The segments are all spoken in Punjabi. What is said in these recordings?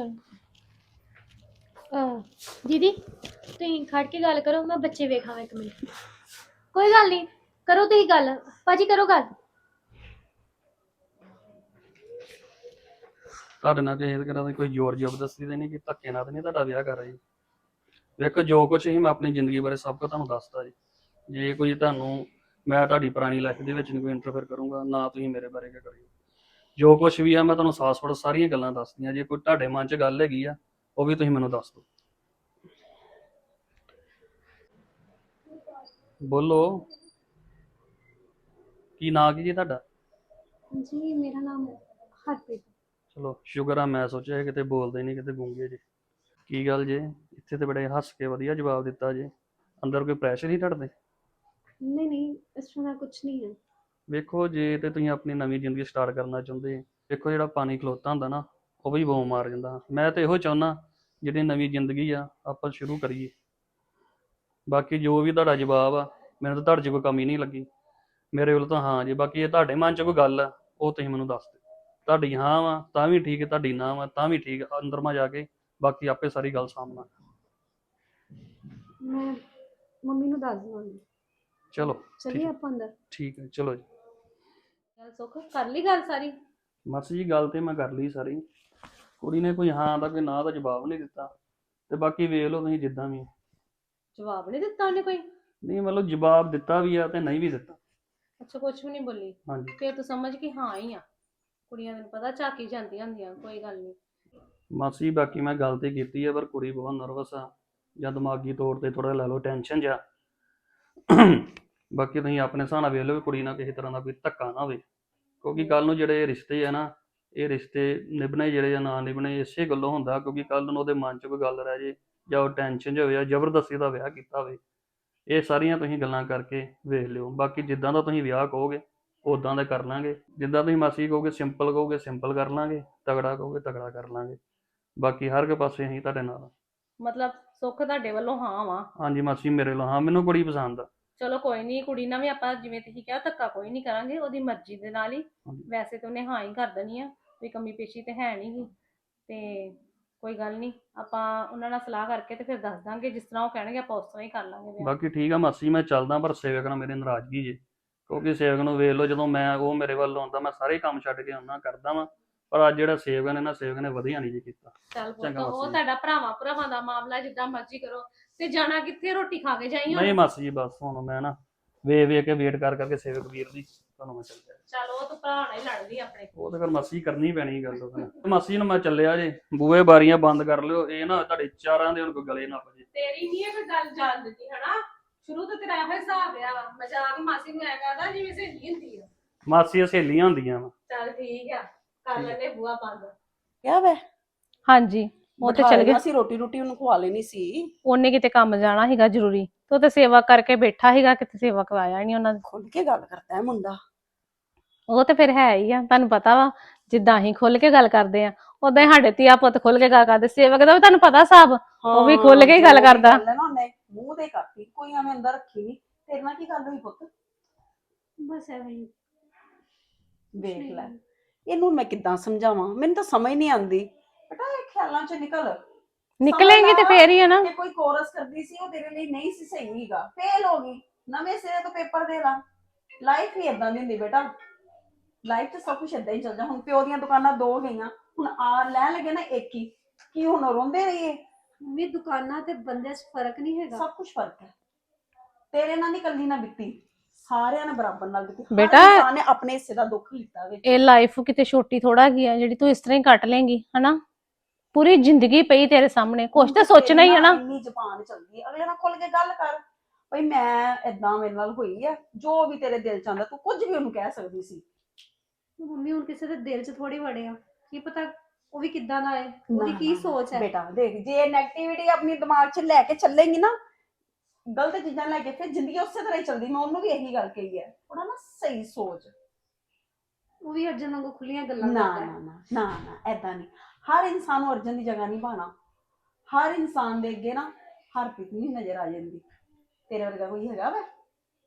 ਚਲ। ਅਹ ਦੀਦੀ, ਤੁਸੀਂ ਖੜ ਕੇ ਗੱਲ ਕਰੋ, ਮੈਂ ਬੱਚੇ ਵੇਖਾਂ ਇੱਕ ਮਿੰਟ। ਕੋਈ ਗੱਲ ਨਹੀਂ, ਕਰੋ ਤੁਸੀਂ ਗੱਲ। ਭਾਜੀ, ਕਰੋ ਗੱਲ। ਤੁਹਾਡੇ ਨਾਲ ਕਿਸੇ ਤਰ੍ਹਾਂ ਦੀ ਕੋਈ ਜ਼ੋਰ ਜ਼ਬਰਦਸਤੀ ਤੇ ਨਹੀਂ ਕਿ, ਧੱਕੇ ਨਾਲ ਤਾਂ ਨਹੀਂ ਤੁਹਾਡਾ ਵਿਆਹ ਕਰ ਰਹੀ ਵੇਖੋ, ਜੋ ਕੁਝ ਹੀ ਮੈਂ ਆਪਣੀ ਜ਼ਿੰਦਗੀ ਬਾਰੇ ਸਭ ਕੁਝ ਤੁਹਾਨੂੰ ਦੱਸਦਾ ਜੀ। ਜੇ ਕੋਈ ਤੁਹਾਨੂੰ, ਮੈਂ ਤੁਹਾਡੀ ਪੁਰਾਣੀ ਲਾਈਫ ਦੇ ਵਿੱਚ ਨਹੀਂ ਕੋਈ ਇੰਟਰਫੇਅਰ ਕਰੂੰਗਾ, ਨਾ ਤੁਸੀਂ ਮੇਰੇ ਬਾਰੇ ਕੀ ਕਰਿਓ। ਜੋ ਕੁਝ ਵੀ ਆ ਮੈਂ ਤੁਹਾਨੂੰ ਸਾਫ਼-ਸਾਫ਼ ਸਾਰੀਆਂ ਗੱਲਾਂ ਦੱਸਦੀਆਂ। ਜੇ ਕੋਈ ਤੁਹਾਡੇ ਮਨ 'ਚ ਗੱਲ ਹੈਗੀ ਆ ਉਹ ਵੀ ਤੁਸੀਂ ਮੈਨੂੰ ਦੱਸ ਦਿਓ। ਬੋਲੋ। ਕੀ ਨਾਂ ਕੀ ਜੀ ਤੁਹਾਡਾ? ਜੀ ਮੇਰਾ ਨਾਮ ਹਰਪ੍ਰੀਤ। ਚਲੋ ਸ਼ੁਕਰ ਆ ਮੈਂ ਸੋਚਿਆ ਕਿਤੇ ਬੋਲਦੇ ਨਹੀਂ ਕਿਤੇ ਗੂੰਗੇ ਜੀ। ਕੀ ਗੱਲ ਜੇ? ਇੱਥੇ ਤੇ ਬੜੇ ਹੱਸ ਕੇ ਵਧੀਆ ਜਵਾਬ ਦਿੱਤਾ ਜੇ। ਅੰਦਰ ਕੋਈ ਪ੍ਰੈਸ਼ਰ ਹੀ ਤੁਹਾਡੇ ਨਹੀਂ ਨਹੀਂ ਇਸ ਤਰ੍ਹਾਂ ਦਾ ਕੁਝ ਨਹੀਂ ਹੈ ਵੇਖੋ ਜੇ ਤੇ ਤੁਸੀਂ ਆਪਣੀ ਨਵੀਂ ਜ਼ਿੰਦਗੀ ਸਟਾਰਟ ਕਰਨਾ ਚਾਹੁੰਦੇ ਵੇਖੋ ਜਿਹੜਾ ਪਾਣੀ ਖਲੋਤਾ ਹੁੰਦਾ ਨਾ ਉਹ ਵੀ ਬੋਮ ਮਾਰ ਜਾਂਦਾ। ਮੈਂ ਤੇ ਇਹੋ ਚਾਹੁੰਦਾ ਜਿਹੜੀ ਨਵੀਂ ਜ਼ਿੰਦਗੀ ਆ ਆਪਾਂ ਸ਼ੁਰੂ ਕਰੀਏ। ਬਾਕੀ ਜੋ ਵੀ ਤੁਹਾਡਾ ਜਵਾਬ ਆ ਮੈਨੂੰ ਤਾਂ ਤੁਹਾਡੇ 'ਚ ਕੋਈ ਕਮੀ ਨਹੀਂ ਲੱਗੀ। ਮੇਰੇ ਵੱਲ ਤਾਂ ਹਾਂ ਜੀ ਬਾਕੀ ਇਹ ਤੁਹਾਡੇ ਮਨ 'ਚ ਕੋਈ ਗੱਲ ਆ ਉਹ ਤੁਸੀਂ ਮੈਨੂੰ ਦੱਸ ਦਿਓ। ਤੁਹਾਡੀ ਹਾਂ ਵਾ ਤਾਂ ਵੀ ਠੀਕ ਹੈ ਤੁਹਾਡੀ ਨਾ ਵਾ ਤਾਂ ਵੀ ਠੀਕ ਆ। ਅੰਦਰ ਮਾ ਜਾ ਕੇ ਬਾਕੀ ਆਪੇ ਸਾਰੀ ਗੱਲ ਸਾਹਮਣਾ ਮੈਂ ਮੰਮੀ ਨੂੰ ਦੱਸ ਦਵਾਂਗੀ। ਚਲੋ ਚਲਿਏ ਆਪਾਂ ਅੰਦਰ? ਠੀਕ ਹੈ ਚਲੋ ਜੀ। ਗੱਲ ਸੁੱਖ ਕਰ ਲਈ ਗੱਲ ਸਾਰੀ? ਮਾਸੀ ਜੀ ਗੱਲ ਤੇ ਮੈਂ ਕਰ ਲਈ ਸਾਰੀ। ਕੁੜੀ ਨੇ ਕੋਈ ਹਾਂ ਦਾ ਕੋਈ ਨਾ ਦਾ ਜਵਾਬ ਨਹੀਂ ਦਿੱਤਾ। ਤੇ ਬਾਕੀ ਵੇਖ ਲਓ ਤੁਸੀਂ ਜਿੱਦਾਂ ਵੀ ਜਵਾਬ ਨਹੀਂ ਦਿੱਤਾ ਉਹਨੇ ਕੋਈ? ਨਹੀਂ ਮਤਲਬ ਜਵਾਬ ਦਿੱਤਾ ਵੀ ਆ ਤੇ ਨਹੀਂ ਵੀ ਦਿੱਤਾ। ਅੱਛਾ ਕੁਝ ਵੀ ਨਹੀਂ ਬੋਲੀ। ਹਾਂਜੀ। ਫਿਰ ਤੂੰ ਸਮਝ ਕਿ ਹਾਂ ਹੀ ਆ। ਕੁੜੀਆਂ ਤੈਨੂੰ ਪਤਾ ਝਾਕੀ ਜਾਂਦੀਆਂ ਹੁੰਦੀਆਂ ਕੋਈ ਗੱਲ ਨਹੀਂ। ਮਾਸੀ ਬਾਕੀ ਮੈਂ ਗੱਲ ਤੇ ਕੀਤੀ ਆ ਪਰ ਕੁੜੀ ਬਹੁਤ ਨਰਵਸ ਆ। ਜਾਂ ਦਿਮਾਗੀ ਤੌਰ ਤੇ ਥੋੜਾ ਲੈ ਲਓ ਟੈਨਸ਼ਨ ਜਾ ਬਾਕੀ ਤੁਸੀਂ ਆਪਣੇ ਹਿਸਾਬ ਨਾਲ ਵੇਖ ਲਓ ਵੀ ਕੁੜੀ ਨਾਲ ਕਿਸੇ ਤਰ੍ਹਾਂ ਦਾ ਕੋਈ ਧੱਕਾ ਨਾ ਹੋਵੇ। ਕਿਉਂਕਿ ਕੱਲ ਨੂੰ ਜਿਹੜੇ ਰਿਸ਼ਤੇ ਆ ਨਾ ਇਹ ਰਿਸ਼ਤੇ ਨਿਭਣੇ ਜਿਹੜੇ ਆ ਨਾ ਨਿਭਣੇ ਇਸੇ ਗੱਲੋਂ ਹੁੰਦਾ। ਕਿਉਂਕਿ ਕੱਲ ਨੂੰ ਉਹਦੇ ਮਨ 'ਚ ਕੋਈ ਗੱਲ ਰਹਿ ਜੇ ਜਾਂ ਉਹ ਟੈਨਸ਼ਨ 'ਚ ਹੋਵੇ ਜਾਂ ਜ਼ਬਰਦਸਤੀ ਦਾ ਵਿਆਹ ਕੀਤਾ ਹੋਵੇ। ਇਹ ਸਾਰੀਆਂ ਤੁਸੀਂ ਗੱਲਾਂ ਕਰਕੇ ਵੇਖ ਲਿਓ। ਬਾਕੀ ਜਿੱਦਾਂ ਦਾ ਤੁਸੀਂ ਵਿਆਹ ਕਹੋਗੇ ਉਦਾਂ ਦਾ ਕਰ ਲਾਂਗੇ। ਜਿੱਦਾਂ ਤੁਸੀਂ ਮਾਸੀ ਕਹੋਗੇ ਸਿੰਪਲ ਕਹੋਗੇ ਸਿੰਪਲ ਕਰ ਲਾਂਗੇ। ਤਗੜਾ ਕਹੋਗੇ ਤਗੜਾ ਕਰ ਲਾਂਗੇ। ਬਾਕੀ ਹਰ ਇੱਕ ਪਾਸੇ ਅਸੀਂ ਤੁਹਾਡੇ ਨਾਲ। ਮਤਲਬ ਸੁੱਖ ਤੁਹਾਡੇ ਵੱਲੋਂ ਹਾਂ ਵਾ। ਹਾਂਜੀ ਮਾਸੀ ਮੇਰੇ ਲੋ ਹਾਂ। ਮੈਨੂੰ ਕੁੜੀ ਪਸੰਦ ਆ। ਚਲੋ ਕੋਈ ਨਹੀਂ ਕੁੜੀ ਨਾਲ ਵੀ ਆਪਾਂ ਜਿਵੇਂ ਤੁਸੀਂ ਕਿਹਾ ਧੱਕਾ ਕੋਈ ਨਹੀਂ ਕਰਾਂਗੇ ਉਹਦੀ ਮਰਜ਼ੀ ਦੇ ਨਾਲ ਹੀ। ਹਾਂਜੀ। ਵੈਸੇ ਤਾਂ ਉਹਨੇ ਹਾਂ ਹੀ ਕਰ ਦੇਣੀ ਆ ਕੋਈ ਕਮੀ ਪੇਸ਼ੀ ਤੇ ਹੈ ਨਹੀਂ ਗੀ। ਤੇ ਕੋਈ ਗੱਲ ਨਹੀਂ ਆਪਾਂ ਉਹਨਾਂ ਨਾਲ ਸਲਾਹ ਕਰਕੇ ਤੇ ਫਿਰ ਦੱਸ ਦਾਂਗੇ ਜਿਸ ਤਰ੍ਹਾਂ ਉਹ ਕਹਿਣਗੇ ਆਪਾਂ ਉਸ ਤਰ੍ਹਾਂ ਹੀ ਕਰ ਲਾਂਗੇ ਵਿਆਹ। ਬਾਕੀ ਠੀਕ ਆ ਮਾਸੀ ਮੈਂ ਚੱਲਦਾ ਪਰ ਸੇਵਕ ਨਾਲ ਮੇਰੇ ਨਾਰਾਜ਼ਗੀ ਜੇ। ਕਿਉਂਕਿ ਸੇਵਕ ਨੂੰ ਵੇਖ ਲਓ ਜਦੋਂ ਮੈਂ ਉਹ ਮੇਰੇ ਵੱਲ ਆਉਂਦਾ ਮੈਂ ਸਾਰੇ ਕੰਮ ਛੱਡ ਕੇ ਆਉਣਾ ਕਰਦਾ ਵਾਂ। ਪਰ ਅੱਜ ਜਿਹੜਾ ਸੇਵਕ ਨੇ ਨਾ ਸੇਵਕ ਨੇ ਵਧੀਆ ਨਹੀਂ ਜੀ ਕੀਤਾ। ਚੱਲ ਪੁੱਤ ਚੰਗਾ ਉਹ। ਤੁਹਾਡਾ ਭਰਾਵਾਂ ਭਰਾਵਾਂ ਦਾ ਮਾਮਲਾ ਜਿੱਦਾਂ ਮਰਜ਼ੀ ਕਰੋ। ਤੇ ਜਾਣਾ ਕਿੱਥੇ ਰੋਟੀ ਖਾ ਕੇ ਜਾਈ ਨਹੀਂ ਮਾਸੀ ਜੀ ਬਸ ਹੁਣ ਮੈਂ ਨਾ ਵੇ ਵੇ ਕੇ ਵੇਟ ਕਰ ਕਰਕੇ ਸੇਵਕ ਵੀਰ ਦੀ ਤੁਹਾਨੂੰ ਮੈਂ ਚੱਲ ਗਿਆ ਚਲ ਉਹ ਤਾਂ ਭਰਾ ਨਾਲ ਹੀ ਲੜਦੀ ਆਪਣੇ। ਉਹ ਤਾਂ ਫਿਰ ਮਾਸੀ ਕਰਨੀ ਪੈਣੀ ਗੱਲ ਉਹ ਤਾਂ ਮਾਸੀ ਨੂੰ ਮੈਂ ਚੱਲਿਆ ਜੇ ਬੂਹੇ ਬਾਰੀਆਂ ਬੰਦ ਕਰ ਲਿਓ ਇਹ ਨਾ ਤੁਹਾਡੇ ਚਾਰਾਂ ਦੇ ਹੁਣ ਕੋਈ ਗਲੇ ਨਾ ਪਜੇ ਤੇਰੀ ਨਹੀਂ ਇਹ ਗੱਲ ਜਾਣ ਦਿੱਤੀ ਹਨਾ? ਸ਼ੁਰੂ ਤੋਂ ਤੇਰਾ ਇਹੋ ਹਿਸਾਬ ਰਿਹਾ ਵਾ ਮਜ਼ਾਕ ਮਾਸੀ ਨੂੰ ਐ ਕਰਦਾ ਜਿਵੇਂ ਸਹੇਲੀ ਹੁੰਦੀ ਆ। ਮਾਸੀ ਸਹੇਲੀਆਂ ਹੁੰਦੀਆਂ ਵਾ। ਚੱਲ ਠੀਕ ਆ ਕਰ ਲੈਨੇ ਬੂਆ ਬੰਦ। ਕਿਆ ਵੇ ਹਾਂਜੀ। ਉਹ ਤੇ ਚਲ ਗਿਆ ਸੀ ਰੋਟੀ ਰੋਟੀ ਉਹਨੂੰ ਖਵਾ ਲੈਣੀ ਸੀ। ਉਹਨੇ ਕਿਤੇ ਕੰਮ ਜਾਣਾ ਸੀਗਾ ਜ਼ਰੂਰੀ। ਤੇ ਉਹ ਤੇ ਸੇਵਾ ਕਰਕੇ ਬੈਠਾ ਸੀਗਾ ਕਿਤੇ ਸੇਵਾ ਕਰਵਾਇਆ ਨਹੀਂ ਉਹਨਾਂ ਨੇ। ਖੁੱਲ ਕੇ ਗੱਲ ਕਰਦਾ ਹੈ ਮੁੰਡਾ। ਉਹ ਤੇ ਫਿਰ ਹੈ ਹੀ ਆ ਤੁਹਾਨੂੰ ਪਤਾ ਵਾ ਜਿੱਦਾਂ ਅਸੀਂ ਖੁੱਲ ਕੇ ਗੱਲ ਕਰਦੇ ਆ ਉਦਾਂ ਹੀ ਸਾਡੇ ਧੀਆ ਪੁੱਤ ਖੁੱਲ ਕੇ ਗੱਲ ਕਰਦੇ ਸੇਵਕ ਦਾ ਵੀ ਤੁਹਾਨੂੰ ਪਤਾ ਸਭ ਉਹ ਵੀ ਖੁੱਲ ਕੇ ਹੀ ਗੱਲ ਜੋ ਵੀ ਕਰਦਾ। ਗੱਲ ਹੈ ਨਾ ਉਹਨੇ ਮੂੰਹ ਤੇ ਕਰਤੀ ਕੋਈ ਐਵੇਂ ਅੰਦਰ ਰੱਖੀ ਨਹੀਂ ਤੇਰੇ ਨਾਲ ਕੀ ਗੱਲ ਹੋਈ ਪੁੱਤ? ਬਸ ਐਵੇਂ ਹੀ। ਵੇਖ ਲੈ। ਇਹਨੂੰ ਮੈਂ ਕਿੱਦਾਂ ਸਮਝਾਵਾਂ? ਮੈਨੂੰ ਤਾਂ ਸਮਝ ਨਹੀਂ ਆਉਂਦੀ। ਬੇਟਾ ਇਹ ਖਿਆਲਾਂ ਚ ਨਿਕਲ? ਨਿਕਲੇਂਗੀ ਤੇ ਫੇਰ ਹੀ ਆ ਨਾ। ਤੇ ਕੋਈ ਕੋਰਸ ਕਰਦੀ ਸੀ ਉਹ ਤੇਰੇ ਲਈ ਨਹੀਂ ਸੀ ਸਹੀ ਹੀਗਾ ਫੇਲ ਹੋ ਗਈ। ਨਵੇਂ ਸਿਰੇ ਤੋਂ ਪੇਪਰ ਦੇ ਲਾ। ਲਾਈਫ ਹੀ ਇਦਾਂ ਦੀ ਹੁੰਦੀ ਬੇਟਾ। ਲਾਈਫ 'ਚ ਸਭ ਕੁਝ ਇਦਾਂ ਹੀ ਚੱਲਦਾ ਹੁਣ ਪਿਓ ਦੀਆਂ ਦੁਕਾਨਾਂ ਦੋ ਗਈਆਂ। ਹੁਣ ਆ ਲੈਣ ਲੱਗੇ ਨਾ ਇੱਕ ਹੀ। ਕੀ ਹੁਣ ਰੋਂਦੇ ਰਹੀਏ? ਮੰਮੀ ਦੁਕਾਨਾਂ ਤੇ ਬੰਦਿਆਂ 'ਚ ਫ਼ਰਕ ਨਹੀਂ ਹੈਗਾ। ਸਭ ਕੁਝ ਫ਼ਰਕ ਹੈ। ਤੇਰੇ ਨਾਲ ਨਹੀਂ ਕੱਲੀ ਨਾ ਬਿੱਤੀ। ਸਾਰਿਆਂ ਨੇ ਬਰਾਬਰ ਨਾਲ ਬਿੱਤੀ। ਹਰ ਬੇਟਾ- ਇਨਸਾਨ ਨੇ ਆਪਣੇ ਹਿੱਸੇ ਦਾ ਦੁੱਖ ਲਿੱਤਾ ਵੇ ਇਹ ਲਾਈਫ ਕਿਤੇ ਛੋਟੀ ਥੋੜਾ ਗਈ ਆ ਜਿਹੜੀ ਤੂੰ ਇਸ ਤਰ੍ਹਾਂ ਹੀ ਕੱਟ ਲੇਂਗੀ ਹਨਾ? ਪੂਰੀ ਜ਼ਿੰਦਗੀ ਪਈ ਤੇਰੇ ਸਾਹਮਣੇ। ਕੁਛ ਤਾਂ ਸੋਚਣਾ ਹੀ ਹੈ ਨਾ। ਇੰਨੀ ਜ਼ਬਾਨ ਚੱਲਦੀ ਹੈ ਅਗਲੇ ਨਾਲ ਖੁੱਲ ਕੇ ਗੱਲ ਕਰ। ਭਈ ਮੈਂ ਇਦਾਂ ਮੇਰੇ ਨਾਲ ਹੋਈ ਆ। ਜੋ ਵੀ ਤੇਰੇ ਦਿਲ ਚ ਆਉਂਦਾ ਤੂੰ ਕੁਝ ਵੀ ਉਹਨੂੰ ਕਹਿ ਸਕਦੀ ਸੀ। ਮੰਮੀ ਹੁਣ ਕਿਸੇ ਦੇ ਦਿਲ 'ਚ ਥੋੜੀ ਵੜੇ ਆ। ਕੀ ਪਤਾ ਉਹ ਵੀ ਕਿੱਦਾਂ ਦਾ ਹੈ ਉਹਦੀ ਕੀ ਸੋਚ ਹੈ? ਬੇਟਾ ਦੇਖ ਜੇ 네ਗੇਟਿਵਿਟੀ ਆਪਣੀ ਦਿਮਾਗ 'ਚ ਲੈ ਕੇ ਚੱਲੇਂਗੀ ਨਾ ਗਲਤ ਚੀਜ਼ਾਂ ਲੈ ਕੇ ਫਿਰ ਜ਼ਿੰਦਗੀ ਉਸੇ ਤਰ੍ਹਾਂ ਹੀ ਚੱਲਦੀ। ਮੈਂ ਉਹਨੂੰ ਵੀ ਇਹੀ ਗੱਲ ਕਹੀ ਹੈ ਥੋੜਾ ਨਾ ਸਹੀ ਸੋਚ। ਉਹ ਵੀ ਅਰਜਨ ਵਾਂਗੂ ਖੁੱਲੀਆਂ ਗੱਲਾਂ ਨਾ ਕਰਦਾ। ਨਾ ਹੈ ਨਾ ਨਾ ਨਾ ਐਦਾਂ ਨਹੀਂ। ਹਰ ਇਨਸਾਨ ਨੂੰ ਅਰਜਨ ਦੀ ਜਗ੍ਹਾ ਨਹੀਂ ਪਾਣਾ ਹਰ ਇਨਸਾਨ ਦੇ ਅੱਗੇ ਨਾ ਹਰਪ੍ਰੀਤ ਨਹੀਂ ਨਜ਼ਰ ਆ ਜਾਂਦੀ। ਤੇਰੇ ਵਰਗਾ ਕੋਈ ਹੈਗਾ ਵਾ?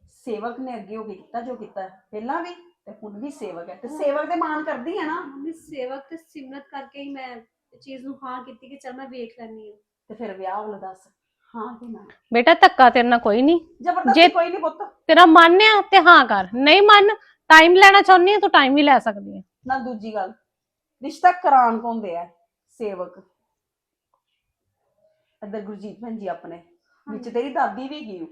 ਸੇਵਕ ਨੇ ਅੱਗੇ ਉਹ ਕੀਤਾ ਜੋ ਕੀਤਾ ਪਹਿਲਾਂ ਵੀ ਤੇ ਹੁਣ ਵੀ ਸੇਵਕ ਹੈ। ਤੇ ਸੇਵਕ ਦੇ ਮਾਣ ਕਰਦੀ ਹੈ ਨਾ। ਮੰਮੀ ਸੇਵਕ ਤੇ ਸਿਮਰਤ ਕਰਕੇ ਹੀ ਮੈਂ ਚੀਜ਼ ਨੂੰ ਹਾਂ ਕੀਤੀ ਕਿ ਚਲ ਮੈਂ ਵੇਖ ਲੈਣੀ ਆ ਤੇ ਫਿਰ ਵਿਆਹ ਵਾਲਾ ਦੱਸ। ਹਾਂ ਕਿ ਨਾ? ਬੇਟਾ ਧੱਕਾ ਤੇਰੇ ਨਾਲ ਕੋਈ ਨਹੀਂ। ਜ਼ਬਰਦਸਤੀ ਜੇ- ਕੋਈ ਨਹੀਂ ਪੁੱਤ। ਤੇਰਾ ਮਨ ਆ ਤੇ ਹਾਂ ਕਰ। ਨਹੀਂ ਮਨ ਟਾਈਮ ਲੈਣਾ ਚਾਹੁੰਦੀ ਆ ਤੂੰ ਟਾਈਮ ਵੀ ਲੈ ਸਕਦੀ ਆ ਨਾ ਦੂਜੀ ਗੱਲ ਰਿਸ਼ਤਾ ਕਰਾਣ ਪਾਉਂਦੇ ਆ ਸੇਵਕ। ਇੱਧਰ ਗੁਰਜੀਤ ਭੈਣ ਜੀ ਆਪਣੇ ਵਿੱਚ ਤੇਰੀ ਦਾਦੀ ਵੀ ਗਈ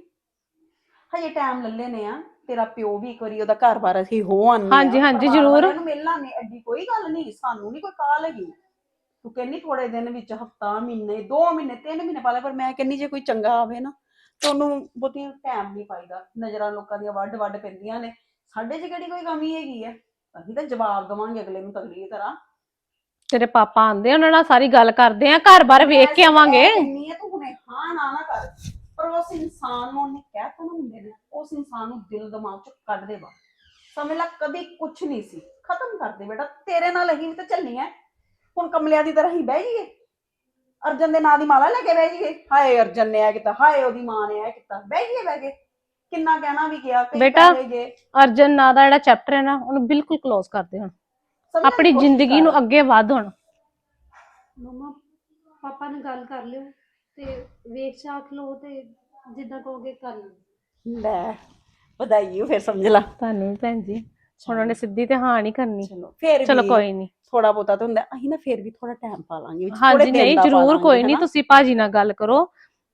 ਹਜੇ ਟਾਈਮ ਲੱਲੇ ਨੇ ਆ ਤੇਰਾ ਪਿਓ ਵੀ ਇੱਕ ਵਾਰੀ ਉਹਦਾ ਘਰ-ਬਾਰ ਅਸੀਂ ਹੋ ਆਨੇ ਹਾਂਜੀ, ਹਾਂਜੀ, ਜ਼ਰੂਰ। ਉਹਨੂੰ ਮਿਲਣਾ ਨਹੀਂ ਐਡੀ ਕੋਈ ਗੱਲ ਨਹੀਂ ਸਾਨੂੰ ਨਹੀਂ ਕੋਈ ਕਾਲ ਹੈਗੀ। ਤੂੰ ਕਹਿੰਨੀ ਥੋੜੇ ਦਿਨ ਵਿੱਚ ਹਫਤਾ ਮਹੀਨੇ 2 ਮਹੀਨੇ 3 ਮਹੀਨੇ ਪਾ ਲੈ ਪਰ ਮੈਂ ਕਹਿੰਨੀ ਜੇ ਕੋਈ ਚੰਗਾ ਆਵੇ ਨਾ ਤੇ ਉਹਨੂੰ ਬਹੁਤੀਆਂ ਟਾਈਮ ਨਹੀਂ ਪਾਈਦਾ। ਨਜ਼ਰਾਂ ਲੋਕਾਂ ਦੀਆਂ ਵੱਡ ਵੱਡ ਪੈਂਦੀਆਂ ਨੇ। ਸਾਡੇ 'ਚ ਕਿਹੜੀ ਕੋਈ ਕਮੀ ਹੈਗੀ ਹੈ ਅਸੀਂ ਤਾਂ ਜਵਾਬ ਦਵਾਂਗੇ ਅਗਲੇ ਨੂੰ ਤਗੜੀ ਤਰ੍ਹਾਂ। ਤੇਰੇ ਪਾਪਾ ਆਂਦੇ ਉਹਨਾਂ ਨਾਲ ਸਾਰੀ ਗੱਲ ਕਰਦੇ ਆ ਘਰ-ਬਾਰ ਵੇਖ ਕੇ ਆਵਾਂਗੇ। ਹੈ ਤੂੰ ਹੁਣੇ ਹਾਂ ਨਾ ਨਾ ਕਰ। ਪਰ ਉਸ ਇਨਸਾਨ ਨੂੰ ਉਹਨੇ ਕਹਿ ਤਾ ਨਾ ਮੁੰਡੇ ਨੇ ਉਸ ਇਨਸਾਨ ਨੂੰ ਦਿਲ ਦਿਮਾਗ ਚੋਂ ਕੱਢ ਦੇ ਬਾ ਸਮਝ ਲੈ ਕਦੀ ਕੁਝ ਨਹੀਂ ਸੀ। ਖਤਮ ਕਰ ਦੇ ਬੇਟਾ ਤੇਰੇ ਨਾਲ ਅਸੀਂ ਵੀ ਤਾਂ ਚੱਲਣੀ ਹੈ ਹੁਣ ਕਮਲਿਆਂ ਦੀ ਤਰ੍ਹਾਂ ਹੀ ਬਹਿ ਜਾਈਏ। ਅਰਜਨ ਦੇ ਨਾਂ ਦੀ ਮਾਲਾ ਲੈ ਕੇ ਬਹਿ ਜਾਈਏ। ਹਾਏ ਅਰਜਨ ਨੇ ਇਹ ਕੀਤਾ ਹਾਏ ਉਹਦੀ ਮਾਂ ਨੇ ਇਹ ਕੀਤਾ। ਬਹਿ ਜਾਈਏ ਬਹਿ ਕੇ। ਕਿੰਨਾ ਕਹਿਣਾ ਵੀ ਗਿਆ ਕਈ ਬੇਟਾ, ਗਏ। ਅਰਜਨ ਨਾਂ ਦਾ ਜਿਹੜਾ ਚੈਪਟਰ ਹੈ ਨਾ ਉਹਨੂੰ ਬਿਲਕੁਲ ਕਲੋਜ਼ ਕਰ ਦੇ ਹੁਣ। ਆਪਣੀ ਜ਼ਿੰਦਗੀ। ਨੂੰ ਅੱਗੇ ਵਧ ਹੁਣ ਮਮਾ ਪਾਪਾ ਨਾਲ ਗੱਲ ਕਰ ਲਿਓ ਤੇ ਵੇਖ ਚਾਖ ਲਓ ਤੇ ਜਿੱਦਾਂ ਕਹੋਗੇ ਕਰ ਲਓ। ਲੈ ਵਧਾਈ ਹੋ ਫਿਰ ਸਮਝ ਲਾ। ਤੁਹਾਨੂੰ ਭੈਣ ਜੀ। ਹੁਣ ਉਹਨੇ ਸਿੱਧੀ ਤੇ ਹਾਂ ਨਹੀਂ ਕਰਨੀ। ਚਲੋ ਫਿਰ ਚਲੋ ਕੋਈ ਨਹੀਂ। ਥੋੜਾ ਬਹੁਤਾ ਤਾਂ ਹੁੰਦਾ। ਅਸੀਂ ਨਾ ਫਿਰ ਵੀ ਥੋੜਾ ਟਾਈਮ ਪਾ ਲਾਂਗੇ। ਵਿੱਚ ਥੋੜੇ ਹਾਂਜੀ ਦਿਨ ਨਹੀਂ ਦਾ ਪਾ ਜ਼ਰੂਰ ਲਾਂਗੇ, ਕੋਈ ਨਹੀਂ। ਹਨਾ? ਤੁਸੀਂ ਭਾਜੀ ਨਾਲ ਗੱਲ ਕਰੋ।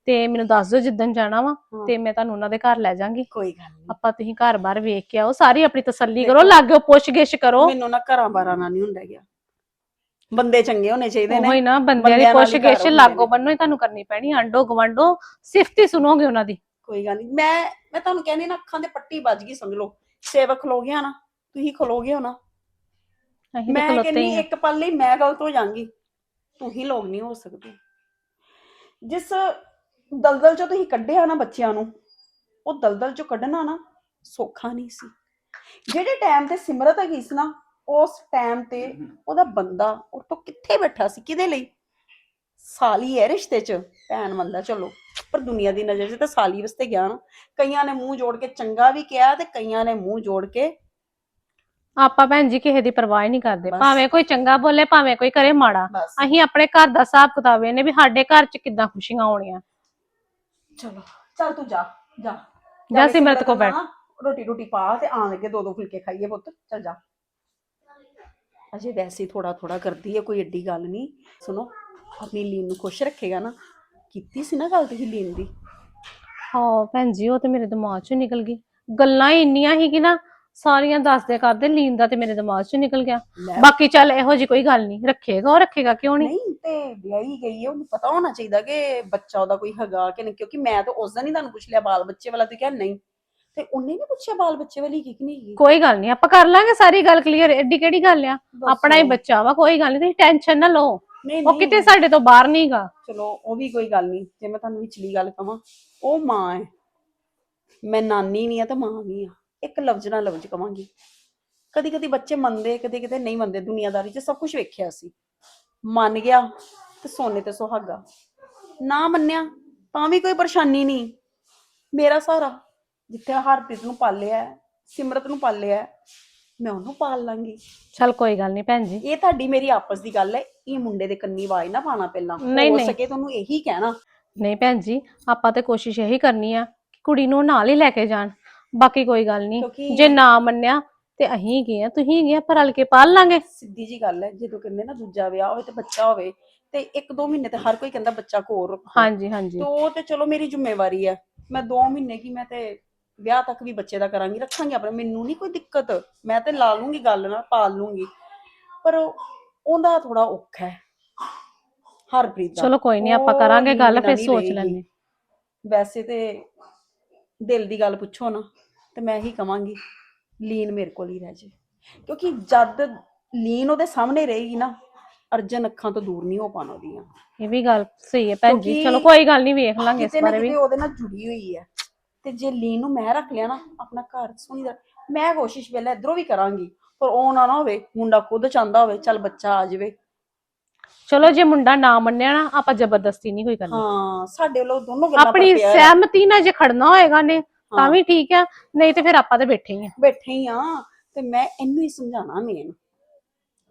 ਤੇ ਮੈਨੂੰ ਦੱਸ ਦਿਓ ਜਿੱਦਣ ਜਾਣਾ ਵਾ। ਤੇ ਮੈਂ ਤੁਹਾਨੂੰ ਉਹਨਾਂ ਦੇ ਘਰ ਲੈ ਜਾਾਂਗੀ। ਕੋਈ ਗੱਲ ਨਹੀਂ ਆਪਾਂ ਤੁਸੀਂ ਘਰ-ਬਾਰ ਵੇਖ ਕੇ ਆਓ ਸਾਰੀ ਆਪਣੀ ਤਸੱਲੀ ਕਰੋ ਲਾਗਿਓ ਪੁੱਛ-ਗਿੱਛ ਕਰੋ। ਮੈਨੂੰ ਨਾ ਘਰਾਂ ਬਾਰਾਂ ਨਾਲ ਨਹੀਂ ਹੁੰਦਾ ਗਿਆ ਬੰਦੇ ਚੰਗੇ ਹੋਣੇ ਚਾਹੀਦੇ ਉਹੀ ਨੇ ਨਾ ਬੰਦਿਆਂ ਦੀ ਪੁੱਛ-ਗਿੱਛ ਲਾਗੋ ਨੇ। ਬੰਨੋ ਹੀ ਤੁਹਾਨੂੰ ਕਰਨੀ ਪੈਣੀ ਆਂਡੋ ਗਵੰਡੋ ਸਿਫਤ ਹੀ ਸੁਣੋਗੇ ਉਹਨਾਂ ਦੀ। ਕੋਈ ਗੱਲ ਨਹੀਂ ਮੈਂ ਮੈਂ ਤੁਹਾਨੂੰ ਕਹਿੰਦੀ ਨਾ ਅੱਖਾਂ ਦੇ ਪੱਟੀ ਵੱਜ ਗਈ ਸਮਝ ਲਓ। ਸੇਵਕ ਖਲੋ ਗਿਆ ਨਾ ਤੁਸੀਂ ਖਲੋਗੇ ਹੋ ਨਾ। ਮੈਂ ਕਹਿੰਦੀ। ਇੱਕ ਪਲ ਲਈ ਮੈਂ ਗਲਤ ਹੋ ਜਾਵਾਂਗੀ ਤੁਸੀਂ ਲੋਕ ਨਹੀਂ ਹੋ ਸਕਦੇ। ਜਿਸ ਦਲਦਲ ਚੋਂ ਤੁਸੀਂ ਕੱਢਿਆ ਨਾ ਬੱਚਿਆਂ ਨੂੰ ਉਹ ਦਲਦਲ ਚੋਂ ਕੱਢਣਾ ਨਾ ਸੌਖਾ ਨਹੀਂ ਸੀ। ਜਿਹੜੇ ਟਾਈਮ ਤੇ ਸਿਮਰਤ ਹੈਗੀ ਸੀ ਨਾ ਉਸ ਟਾਈਮ ਤੇ ਉਹਦਾ ਬੰਦਾ ਉਹ ਤੋਂ ਕਿੱਥੇ ਬੈਠਾ ਸੀ ਕਿਹਦੇ ਲਈ? ਸਾਲੀ ਹੈ ਰਿਸ਼ਤੇ 'ਚ। ਭੈਣ ਮੰਦਾ ਚਲੋ ਪਰ ਦੁਨੀਆ ਦੀ ਨਜ਼ਰ 'ਚ ਤਾਂ ਸਾਲੀ ਵਾਸਤੇ ਗਿਆ ਨਾ। ਕਈਆਂ ਨੇ ਮੂੰਹ ਜੋੜ ਕੇ ਚੰਗਾ ਵੀ ਕਿਹਾ ਤੇ ਕਈਆਂ ਨੇ ਮੂੰਹ ਜੋੜ ਕੇ ਆਪਾਂ ਭੈਣ ਜੀ ਕਿਸੇ ਦੀ ਪਰਵਾਹ ਹੀ ਨਹੀਂ ਕਰਦੇ। ਬਸ। ਭਾਵੇਂ ਕੋਈ ਚੰਗਾ ਬੋਲੇ ਭਾਵੇਂ ਕੋਈ ਕਰੇ ਮਾੜਾ। ਬਸ। ਅਸੀਂ ਆਪਣੇ ਘਰ ਦਾ ਹਿਸਾਬ ਕਿਤਾਬ ਇਹਨੇ ਵੀ ਸਾਡੇ ਘਰ 'ਚ ਕਿੱਦਾਂ ਖੁਸ਼ੀਆਂ ਆਉਣੀਆਂ ਚਲੋ ਚੱਲ ਤੂੰ ਜਾ ਜਾ। ਜਾ ਕੇ ਸਿਮਰਤ ਕੋਲ ਨਾਲ ਨਾ ਰੋਟੀ ਰੋਟੀ ਪਾ ਤੇ ਆਣ ਲੱਗੇ ਦੋ ਦੋ ਫੁਲਕੇ ਖਾਈਏ ਪੁੱਤ ਚੱਲ ਜਾ। ਅਜੇ ਵੈਸੇ ਹੀ ਥੋੜਾ ਥੋੜਾ ਕਰਦੀ ਹੈ ਕੋਈ ਏਡੀ ਗੱਲ ਨਹੀਂ। ਸੁਣੋ ਆਪਣੀ ਲੀਨ ਨੂੰ ਖੁਸ਼ ਰੱਖੇਗਾ ਨਾ। ਕੀਤੀ ਸੀ ਨਾ ਗੱਲ ਤੁਸੀਂ ਲੀਨ ਦੀ? ਹਾਂ ਭੈਣ ਜੀ ਉਹ ਤੇ ਮੇਰੇ ਦਿਮਾਗ 'ਚੋਂ ਨਿਕਲ ਗਈ। ਗੱਲਾਂ ਹੀ ਇੰਨੀਆਂ ਸੀ ਕਿ ਨਾ ਸਾਰੀਆਂ ਦੱਸਦੇ ਕਰਦੇ ਲੀਨ ਦਾ ਤੇ ਮੇਰੇ ਦਿਮਾਗ 'ਚੋਂ ਨਿਕਲ ਗਿਆ। ਲੈ। ਬਾਕੀ ਚੱਲ ਇਹੋ ਜੀ ਕੋਈ ਗੱਲ ਨਹੀਂ। ਰੱਖੇਗਾ ਉਹ ਰੱਖੇਗਾ ਕਿਉਂ ਨਹੀਂ? ਨਹੀਂ ਤੇ ਵਿਆਹੀ ਗਈ ਹੈ ਉਹਨੂੰ ਪਤਾ ਹੋਣਾ ਚਾਹੀਦਾ ਕਿ ਬੱਚਾ ਉਹਦਾ ਕੋਈ ਹੈਗਾ ਕਿ ਨਹੀਂ ਕਿਉਂਕਿ ਮੈਂ ਤਾਂ ਉਸ ਦਿਨ ਹੀ ਤੁਹਾਨੂੰ ਪੁੱਛ ਲਿਆ ਬਾਲ ਬੱਚੇ ਵਾਲਾ ਤੁਸੀਂ ਕਿਹਾ ਨਹੀਂ। ਤੇ ਉਹਨੇ ਨਹੀਂ ਪੁੱਛਿਆ ਬਾਲ ਬੱਚੇ ਵਾਲੀ ਕੀ ਨਹੀਂ ਹੈਗੀ? ਕੋਈ ਗੱਲ ਨਹੀਂ ਆਪਾਂ ਕਰ ਲਾਂਗੇ ਸਾਰੀ ਗੱਲ ਕਲੀਅਰ ਐਡੀ ਕਿਹੜੀ ਗੱਲ ਆ? ਆਪਣਾ ਹੀ ਬੱਚਾ ਵਾ ਕੋਈ ਗੱਲ ਨਹੀਂ ਤੁਸੀਂ ਟੈਨਸ਼ਨ ਨਾ ਲਓ। ਨਹੀਂ ਉਹ ਨਹੀਂ ਕਿਤੇ ਸਾਡੇ ਤੋਂ ਬਾਹਰ ਨਹੀਂਗਾ ਚਲੋ ਉਹ ਵੀ ਕੋਈ ਗੱਲ ਨਹੀਂ ਜੇ ਮੈਂ ਤੁਹਾਨੂੰ ਵਿਚਲੀ ਗੱਲ ਕਵਾਂ ਉਹ ਮਾਂ ਹੈ ਮੈਂ ਨਾਨੀ ਨਹੀਂ ਆ ਤਾਂ ਮਾਂ ਨਹੀਂ ਆ। ਇੱਕ ਲਫ਼ਜ਼ ਨਾਲ ਲਫ਼ਜ਼ ਕਵਾਂਗੀ। ਕਦੀ ਕਦੀ ਬੱਚੇ ਮੰਨਦੇ ਕਦੇ ਕਿਤੇ ਨਹੀਂ ਮੰਨਦੇ ਦੁਨੀਆਦਾਰੀ 'ਚ ਸਭ ਕੁਝ ਵੇਖਿਆ ਸੀ। ਮੰਨ ਗਿਆ ਤੇ ਸੋਨੇ ਤੇ ਸੁਹਾਗਾ। ਨਾ ਮੰਨਿਆ ਤਾਂ ਵੀ ਕੋਈ ਪਰੇਸ਼ਾਨੀ ਨਹੀਂ। ਮੇਰਾ ਸਾਰਾ ਜਿੱਥੇ ਹਰਪ੍ਰੀਤ ਨੂੰ ਪਾਲਿਆ ਹੈ, ਸਿਮਰਤ ਨੂੰ ਪਾਲਿਆ ਹੈ, ਮੈਂ ਉਹਨੂੰ ਪਾਲ ਲਾਂਗੀ। ਚੱਲ ਕੋਈ ਗੱਲ ਨਹੀਂ ਭੈਣ ਜੀ। ਇਹ ਤੁਹਾਡੀ ਮੇਰੀ ਆਪਸ ਦੀ ਗੱਲ ਹੈ ਇਹ ਮੁੰਡੇ ਦੇ ਕੰਨੀ ਆਵਾਜ਼ ਨਾ ਪਾਣਾ ਪਹਿਲਾਂ। ਨਹੀਂ, ਹੋ ਨਹੀਂ। ਸਕੇ ਤੁਹਾਨੂੰ ਇਹੀ ਕਹਿਣਾ। ਨਹੀਂ ਭੈਣ ਜੀ ਆਪਾਂ ਤੇ ਕੋਸ਼ਿਸ਼ ਇਹੀ ਕਰਨੀ ਆ ਕਿ ਕੁੜੀ ਨੂੰ ਨਾਲ ਹੀ ਲੈ ਕੇ ਜਾਣ। ਬਾਕੀ ਕੋਈ ਗੱਲ ਨਹੀਂ। ਕਿਉਂਕਿ ਜੇ ਨਾ ਮੰਨਿਆ ਤੇ ਅਸੀਂ ਗਏ ਆ ਤੁਸੀਂ ਗਏ ਆ ਪਰ ਰਲ ਕੇ ਪਾਲ ਲਾਂਗੇ। ਸਿੱਧੀ ਜੀ ਗੱਲ ਹੈ ਜਦੋਂ ਕਹਿੰਦੇ ਨਾ ਦੂਜਾ ਵਿਆਹ ਹੋਵੇ ਤੇ ਬੱਚਾ ਹੋਵੇ ਤੇ ਇੱਕ ਦੋ ਮਹੀਨੇ ਤੇ ਹਰ ਕੋਈ ਕਹਿੰਦਾ ਬੱਚਾ ਕੋਲ ਰੱਖੋ ਹਾਂਜੀ ਹਾਂਜੀ। ਤੇ ਉਹ ਤੇ ਚਲੋ ਮੇਰੀ ਜ਼ਿੰਮੇਵਾਰੀ ਹੈ ਮੈਂ 2 ਮਹੀਨੇ ਕੀ ਮੈਂ ਤੇ ਵਿਆਹ ਤੱਕ ਵੀ ਬੱਚੇ ਦਾ ਕਰਾਂਗੀ ਰੱਖਾਂਗੀ ਆਪਣੇ ਮੈਨੂੰ ਨਹੀਂ ਕੋਈ ਦਿੱਕਤ ਮੈਂ ਤੇ ਲਾ ਲੂੰਗੀ ਗੱਲ ਨਾਲ ਪਾਲ ਲੂੰਗੀ। ਪਰ ਉਹਦਾ ਥੋੜਾ ਔਖਾ ਹੈ ਹਰਪ੍ਰੀਤ ਦਾ। ਚਲੋ ਕੋਈ ਨਹੀਂ ਆਪਾਂ ਉਹ ਕਰਾਂਗੇ ਗੱਲ ਫਿਰ ਸੋਚ ਰਹੇਗੀ। ਲੈਣੇ ਵੈਸੇ ਤੇ ਦਿਲ ਦੀ ਗੱਲ ਪੁੱਛੋ ਨਾ ਤੇ ਮੈਂ ਹੀ ਕਵਾਂਗੀ। ਲੀਨ ਮੇਰੇ ਕੋਲ ਹੀ ਰਹਿ ਜੇ। ਕਿਉਂਕਿ ਜਦ ਲੀਨ ਉਹਦੇ ਸਾਹਮਣੇ ਰਹੇਗੀ ਨਾ ਅਰਜਨ ਅੱਖਾਂ ਤੋਂ ਦੂਰ ਨਹੀਂ ਹੋ ਪਾਣਾ ਉਹਦੀਆਂ। ਇਹ ਵੀ ਗੱਲ ਸਹੀ ਹੈ ਭੈਣ ਜੀ। ਕਿਉਂਕਿ ਚਲੋ ਕੋਈ ਗੱਲ ਨਹੀਂ ਵੇਖ ਲਾਂਗੇ ਇਸ ਕਿਤੇ ਨਾ ਬਾਰੇ ਵੀ। ਕਿਤੇ ਉਹਦੇ ਨਾਲ ਜੁੜੀ ਹੋਈ ਹੈ। ਤੇ ਜੇ ਲੀਨ ਨੂੰ ਮੈਂ ਰੱਖ ਲਿਆ ਨਾ ਆਪਣਾ ਘਰ ਸੋਹਣੀ ਦਾ ਮੈਂ ਕੋਸ਼ਿਸ਼ ਪਹਿਲਾਂ ਇਧਰੋਂ ਵੀ ਕਰਾਂਗੀ। ਪਰ ਉਹ ਨਾ ਨਾ ਹੋਵੇ ਮੁੰਡਾ ਖੁਦ ਚਾਹੁੰਦਾ ਹੋਵੇ ਚੱਲ ਬੱਚਾ ਆ ਜਾਵੇ। ਚਲੋ ਜੇ ਮੁੰਡਾ ਨਾ ਮੰਨਿਆ ਨਾ ਆਪਾਂ ਜ਼ਬਰਦਸਤੀ ਨਹੀਂ ਕੋਈ ਕਰਨੀ। ਹਾਂ ਸਾਡੇ ਵੱਲੋਂ ਦੋਨੋਂ ਗੱਲਾਂ ਆਪਣੀ ਪਰ ਪਿਆਰ ਹੈ। ਸਹਿਮਤੀ ਨਾਲ ਜੇ ਖੜਨਾ ਹੋਏਗਾ ਨੇ ਤਾਂ। ਵੀ ਠੀਕ ਆ ਨਹੀਂ ਤੇ ਫਿਰ ਆਪਾਂ ਤੇ ਬੈਠੇ ਹੀ ਆ। ਬੈਠੇ ਹੀ ਆ ਤੇ ਮੈਂ ਇਹਨੂੰ ਹੀ ਸਮਝਾਣਾ ਮੇਨ